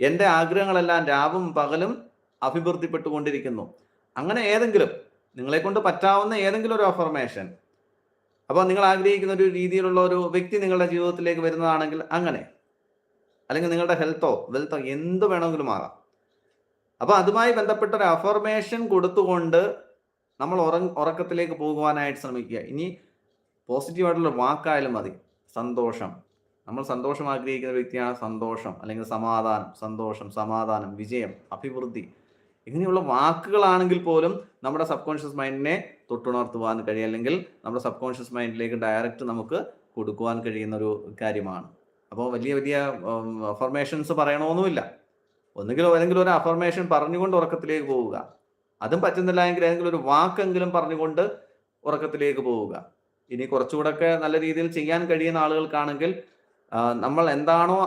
എന്റെ ആഗ്രഹങ്ങളെല്ലാം രാവും പകലും അഭിവൃദ്ധിപ്പെട്ടുകൊണ്ടിരിക്കുന്നു. അങ്ങനെ ഏതെങ്കിലും നിങ്ങളെ കൊണ്ട് പറ്റാവുന്ന ഏതെങ്കിലും ഒരു അഫർമേഷൻ അപ്പോൾ നിങ്ങൾ ആഗ്രഹിക്കുന്ന ഒരു രീതിയിലുള്ള ഒരു വ്യക്തി നിങ്ങളുടെ ജീവിതത്തിലേക്ക് വരുന്നതാണെങ്കിൽ അങ്ങനെ. അല്ലെങ്കിൽ നിങ്ങളുടെ ഹെൽത്തോ വെൽത്തോ എന്ത് വേണമെങ്കിലും ആകാം. അപ്പോൾ അതുമായി ബന്ധപ്പെട്ട ഒരു അഫർമേഷൻ കൊടുത്തുകൊണ്ട് നമ്മൾ ഉറ ഉറക്കത്തിലേക്ക് പോകുവാനായിട്ട് ശ്രമിക്കുക. ഇനി പോസിറ്റീവായിട്ടുള്ള വാക്കായാലും മതി. സന്തോഷം. നമ്മൾ സന്തോഷം ആഗ്രഹിക്കുന്ന വ്യക്തിയാണ് സന്തോഷം അല്ലെങ്കിൽ സമാധാനം സന്തോഷം സമാധാനം വിജയം അഭിവൃദ്ധി. ഇങ്ങനെയുള്ള വാക്കുകളാണെങ്കിൽ പോലും നമ്മുടെ സബ് കോൺഷ്യസ് മൈൻഡിനെ തൊട്ടുണർത്തുവാൻ കഴിയും അല്ലെങ്കിൽ നമ്മുടെ സബ് കോൺഷ്യസ് മൈൻഡിലേക്ക് ഡയറക്റ്റ് നമുക്ക് കൊടുക്കുവാൻ കഴിയുന്ന ഒരു കാര്യമാണ്. അപ്പോൾ വലിയ വലിയ അഫർമേഷൻസ് പറയണമെന്നുമില്ല. ഒന്നുകിൽ ഏതെങ്കിലും ഒരു അഫർമേഷൻ പറഞ്ഞുകൊണ്ട് ഉറക്കത്തിലേക്ക് പോവുക. അതും പറ്റുന്നില്ല എങ്കിൽ ഏതെങ്കിലും ഒരു വാക്കെങ്കിലും പറഞ്ഞുകൊണ്ട് ഉറക്കത്തിലേക്ക് പോവുക. ഇനി കുറച്ചുകൂടെ നല്ല രീതിയിൽ ചെയ്യാൻ കഴിയുന്ന ആളുകൾക്കാണെങ്കിൽ നമ്മൾ എന്താണോ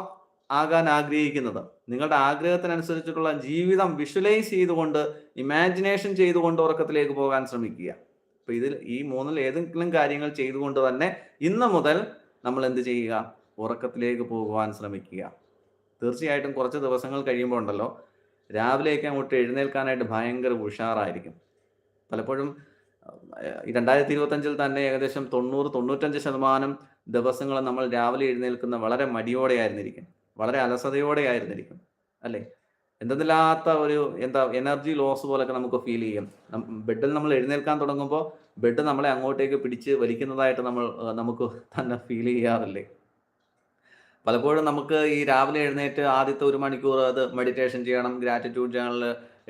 ആകാൻ ആഗ്രഹിക്കുന്നത്. നിങ്ങളുടെ ആഗ്രഹത്തിനനുസരിച്ചിട്ടുള്ള ജീവിതം വിഷ്വലൈസ് ചെയ്തുകൊണ്ട് ഇമാജിനേഷൻ ചെയ്തുകൊണ്ട് ഉറക്കത്തിലേക്ക് പോകാൻ ശ്രമിക്കുക. അപ്പൊ ഇതിൽ ഈ മൂന്നിൽ ഏതെങ്കിലും കാര്യങ്ങൾ ചെയ്തുകൊണ്ട് തന്നെ ഇന്ന് മുതൽ നമ്മൾ എന്ത് ചെയ്യുക? ഉറക്കത്തിലേക്ക് പോകുവാൻ ശ്രമിക്കുക. തീർച്ചയായിട്ടും കുറച്ച് ദിവസങ്ങൾ കഴിയുമ്പോൾ ഉണ്ടല്ലോ രാവിലെയൊക്കെ അങ്ങോട്ട് എഴുന്നേൽക്കാനായിട്ട് ഭയങ്കര ഉഷാറായിരിക്കും. പലപ്പോഴും രണ്ടായിരത്തി ഇരുപത്തഞ്ചിൽ തന്നെ ഏകദേശം തൊണ്ണൂറ് തൊണ്ണൂറ്റഞ്ച് ശതമാനം ദിവസങ്ങൾ നമ്മൾ രാവിലെ എഴുന്നേൽക്കുന്ന വളരെ മടിയോടെ ആയിരുന്നിരിക്കും വളരെ അലസതയോടെ ആയിരുന്നിരിക്കും അല്ലേ? എന്തെന്നില്ലാത്ത ഒരു എന്താ എനർജി ലോസ് പോലൊക്കെ നമുക്ക് ഫീൽ ചെയ്യും. ബെഡിൽ നമ്മൾ എഴുന്നേൽക്കാൻ തുടങ്ങുമ്പോൾ ബെഡ് നമ്മളെ അങ്ങോട്ടേക്ക് പിടിച്ച് വലിക്കുന്നതായിട്ട് നമ്മൾ നമുക്ക് തന്നെ ഫീൽ ചെയ്യാറില്ലേ? പലപ്പോഴും നമുക്ക് ഈ രാവിലെ എഴുന്നേറ്റ് ആദ്യത്തെ ഒരു മണിക്കൂർ അത് മെഡിറ്റേഷൻ ചെയ്യണം ഗ്രാറ്റിറ്റ്യൂഡ് ജേണൽ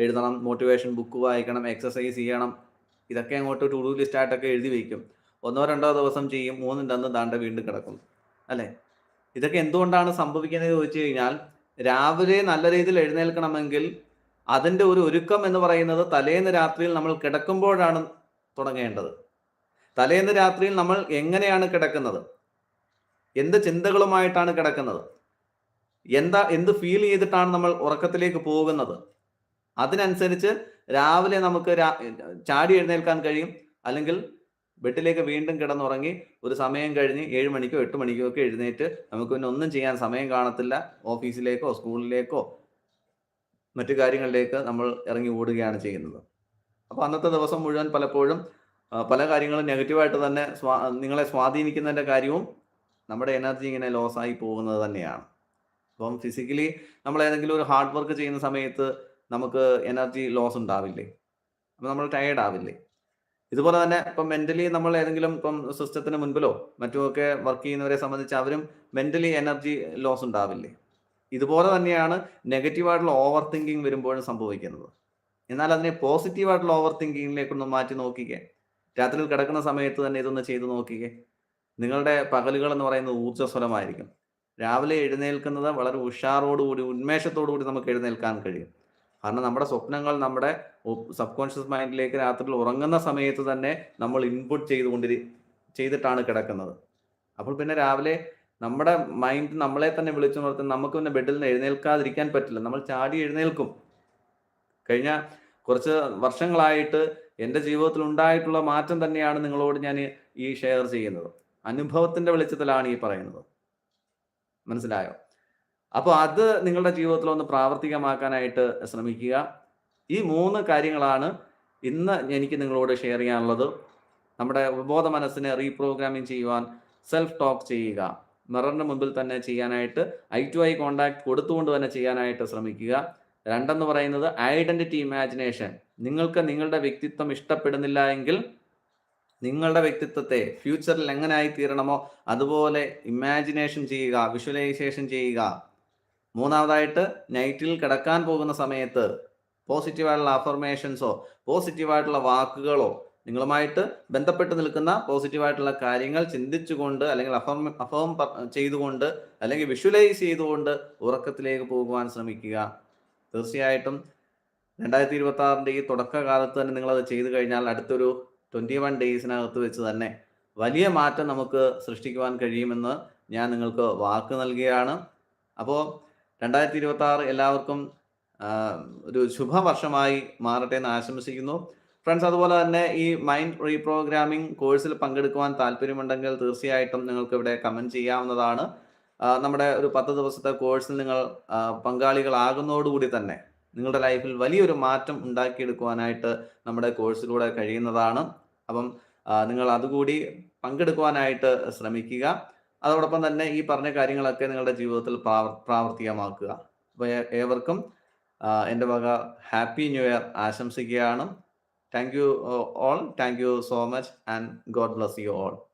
എഴുതണം മോട്ടിവേഷൻ ബുക്ക് വായിക്കണം എക്സസൈസ് ചെയ്യണം. ഇതൊക്കെ അങ്ങോട്ട് ടു ഡു ലിസ്റ്റായിട്ടൊക്കെ എഴുതി വയ്ക്കും ഒന്നോ രണ്ടോ ദിവസം ചെയ്യും മൂന്നും രണ്ടും താണ്ട വീണ്ടും കിടക്കും. അല്ലേ? ഇതൊക്കെ എന്തുകൊണ്ടാണ് സംഭവിക്കുന്നത് ചോദിച്ചു കഴിഞ്ഞാൽ രാവിലെ നല്ല രീതിയിൽ എഴുന്നേൽക്കണമെങ്കിൽ അതിന്റെ ഒരു ഒരുക്കം എന്ന് പറയുന്നത് തലേന്ന് രാത്രിയിൽ നമ്മൾ കിടക്കുമ്പോഴാണ് തുടങ്ങേണ്ടത്. തലേന്ന് രാത്രിയിൽ നമ്മൾ എങ്ങനെയാണ് കിടക്കുന്നത്? എന്ത് ചിന്തകളുമായിട്ടാണ് കിടക്കുന്നത്? എന്താ എന്ത് ഫീൽ ചെയ്തിട്ടാണ് നമ്മൾ ഉറക്കത്തിലേക്ക് പോകുന്നത്? അതിനനുസരിച്ച് രാവിലെ നമുക്ക് ചാടി എഴുന്നേൽക്കാൻ കഴിയും. അല്ലെങ്കിൽ ബെഡിലേക്ക് വീണ്ടും കിടന്നുറങ്ങി ഒരു സമയം കഴിഞ്ഞ് ഏഴ് മണിക്കോ എട്ട് മണിക്കോ ഒക്കെ എഴുന്നേറ്റ് നമുക്ക് പിന്നെ ഒന്നും ചെയ്യാൻ സമയം കാണത്തില്ല. ഓഫീസിലേക്കോ സ്കൂളിലേക്കോ മറ്റു കാര്യങ്ങളിലേക്ക് നമ്മൾ ഇറങ്ങി ഓടുകയാണ് ചെയ്യുന്നത്. അപ്പോൾ അന്നത്തെ ദിവസം മുഴുവൻ പലപ്പോഴും പല കാര്യങ്ങളും നെഗറ്റീവായിട്ട് തന്നെ നിങ്ങളെ സ്വാധീനിക്കുന്നതിന്റെ കാര്യവും നമ്മുടെ എനർജി ഇങ്ങനെ ലോസ് ആയി പോകുന്നത് തന്നെയാണ്. അപ്പം ഫിസിക്കലി നമ്മൾ ഏതെങ്കിലും ഒരു ഹാർഡ് വർക്ക് ചെയ്യുന്ന സമയത്ത് നമുക്ക് എനർജി ലോസ് ഉണ്ടാവില്ലേ? അപ്പം നമ്മൾ ടയേർഡ് ആവില്ലേ? ഇതുപോലെ തന്നെ ഇപ്പം മെന്റലി നമ്മൾ ഏതെങ്കിലും ഇപ്പം സിസ്റ്റത്തിന് മുൻപിലോ മറ്റുമൊക്കെ വർക്ക് ചെയ്യുന്നവരെ സംബന്ധിച്ച് അവരും മെന്റലി എനർജി ലോസ് ഉണ്ടാവില്ലേ? ഇതുപോലെ തന്നെയാണ് നെഗറ്റീവായിട്ടുള്ള ഓവർ തിങ്കിങ് വരുമ്പോഴും സംഭവിക്കുന്നത്. എന്നാൽ അതിനെ പോസിറ്റീവായിട്ടുള്ള ഓവർ തിങ്കിങ്ങിലേക്കൊന്ന് മാറ്റി നോക്കിക്കേ. രാത്രിയിൽ കിടക്കുന്ന സമയത്ത് തന്നെ ഇതൊന്ന് ചെയ്ത് നോക്കിക്കേ. നിങ്ങളുടെ പകലുകൾ എന്ന് പറയുന്നത് ഊർജസ്വലമായിരിക്കും. രാവിലെ എഴുന്നേൽക്കുന്നത് വളരെ ഉഷാറോടുകൂടി ഉന്മേഷത്തോടുകൂടി നമുക്ക് എഴുന്നേൽക്കാൻ കഴിയും. കാരണം നമ്മുടെ സ്വപ്നങ്ങൾ നമ്മുടെ സബ് കോൺഷ്യസ് മൈൻഡിലേക്ക് രാത്രിയിൽ ഉറങ്ങുന്ന സമയത്ത് തന്നെ നമ്മൾ ഇൻപുട്ട് ചെയ്തുകൊണ്ടിരി ചെയ്തിട്ടാണ് കിടക്കുന്നത്. അപ്പോൾ പിന്നെ രാവിലെ നമ്മുടെ മൈൻഡ് നമ്മളെ തന്നെ വിളിച്ചു നിർത്തി നമുക്ക് പിന്നെ ബെഡിൽ നിന്ന് എഴുന്നേൽക്കാതിരിക്കാൻ പറ്റില്ല. നമ്മൾ ചാടി എഴുന്നേൽക്കും. കഴിഞ്ഞ കുറച്ച് വർഷങ്ങളായിട്ട് എന്റെ ജീവിതത്തിൽ ഉണ്ടായിട്ടുള്ള മാറ്റം തന്നെയാണ് നിങ്ങളോട് ഞാൻ ഈ ഷെയർ ചെയ്യുന്നത്. അനുഭവത്തിന്റെ വെളിച്ചത്തിലാണ് ഈ പറയുന്നത്. മനസ്സിലായോ? അപ്പോൾ അത് നിങ്ങളുടെ ജീവിതത്തിൽ ഒന്ന് പ്രാവർത്തികമാക്കാനായിട്ട് ശ്രമിക്കുക. ഈ മൂന്ന് കാര്യങ്ങളാണ് ഇന്ന് എനിക്ക് നിങ്ങളോട് ഷെയർ ചെയ്യാനുള്ളത്. നമ്മുടെ ഉപബോധ മനസ്സിനെ റീപ്രോഗ്രാമിംഗ് ചെയ്യുവാൻ സെൽഫ് ടോക്ക് ചെയ്യുക. മിററിന് മുമ്പിൽ തന്നെ ചെയ്യാനായിട്ട് ഐ ടു ഐ കോണ്ടാക്ട് കൊടുത്തുകൊണ്ട് തന്നെ ചെയ്യാനായിട്ട് ശ്രമിക്കുക. രണ്ടെന്ന് പറയുന്നത് ഐഡന്റിറ്റി ഇമാജിനേഷൻ നിങ്ങൾക്ക് നിങ്ങളുടെ വ്യക്തിത്വം ഇഷ്ടപ്പെടുന്നില്ല എങ്കിൽ നിങ്ങളുടെ വ്യക്തിത്വത്തെ ഫ്യൂച്ചറിൽ എങ്ങനെ ആയി തീരണമോ അതുപോലെ ഇമാജിനേഷൻ ചെയ്യുക വിഷ്വലൈസേഷൻ ചെയ്യുക മൂന്നാമതായിട്ട് നൈറ്റിൽ കിടക്കാൻ പോകുന്ന സമയത്ത് പോസിറ്റീവായിട്ടുള്ള അഫർമേഷൻസോ പോസിറ്റീവായിട്ടുള്ള വാക്കുകളോ നിങ്ങളുമായിട്ട് ബന്ധപ്പെട്ട് നിൽക്കുന്ന പോസിറ്റീവായിട്ടുള്ള കാര്യങ്ങൾ ചിന്തിച്ചുകൊണ്ട് അല്ലെങ്കിൽ അഫർം അഫോം ചെയ്തുകൊണ്ട് അല്ലെങ്കിൽ വിഷ്വലൈസ് ചെയ്തുകൊണ്ട് ഉറക്കത്തിലേക്ക് പോകുവാൻ ശ്രമിക്കുക. തീർച്ചയായിട്ടും രണ്ടായിരത്തി ഇരുപത്തി ആറിന്റെ ഈ തുടക്കകാലത്ത് തന്നെ നിങ്ങളത് ചെയ്തു കഴിഞ്ഞാൽ അടുത്തൊരു ട്വന്റി വൺ ഡേയ്സിനകത്ത് വെച്ച് തന്നെ വലിയ മാറ്റം നമുക്ക് സൃഷ്ടിക്കുവാൻ കഴിയുമെന്ന് ഞാൻ നിങ്ങൾക്ക് വാക്ക് നൽകുകയാണ്. അപ്പോൾ രണ്ടായിരത്തി ഇരുപത്തി ആറ് എല്ലാവർക്കും ഒരു ശുഭവർഷമായി മാറട്ടെ എന്ന് ആശംസിക്കുന്നു. ഫ്രണ്ട്സ് അതുപോലെ തന്നെ ഈ മൈൻഡ് റീപ്രോഗ്രാമിംഗ് കോഴ്സിൽ പങ്കെടുക്കുവാൻ താല്പര്യമുണ്ടെങ്കിൽ തീർച്ചയായിട്ടും നിങ്ങൾക്ക് ഇവിടെ കമന്റ് ചെയ്യാവുന്നതാണ്. നമ്മുടെ ഒരു പത്ത് ദിവസത്തെ കോഴ്സിൽ നിങ്ങൾ പങ്കാളികളാകുന്നതോടുകൂടി തന്നെ നിങ്ങളുടെ ലൈഫിൽ വലിയൊരു മാറ്റം ഉണ്ടാക്കിയെടുക്കുവാനായിട്ട് നമ്മുടെ കോഴ്സിലൂടെ കഴിയുന്നതാണ്. അപ്പം നിങ്ങൾ അതുകൂടി പങ്കെടുക്കുവാനായിട്ട് ശ്രമിക്കുക. അതോടൊപ്പം തന്നെ ഈ പറഞ്ഞ കാര്യങ്ങളൊക്കെ നിങ്ങളുടെ ജീവിതത്തിൽ പ്രാവർത്തികമാക്കുക. അപ്പോൾ ഏവർക്കും എന്റെ വക ഹാപ്പി ന്യൂ ഇയർ ആശംസിക്കുകയാണ്. Thank you all. Thank you so much and God bless you all.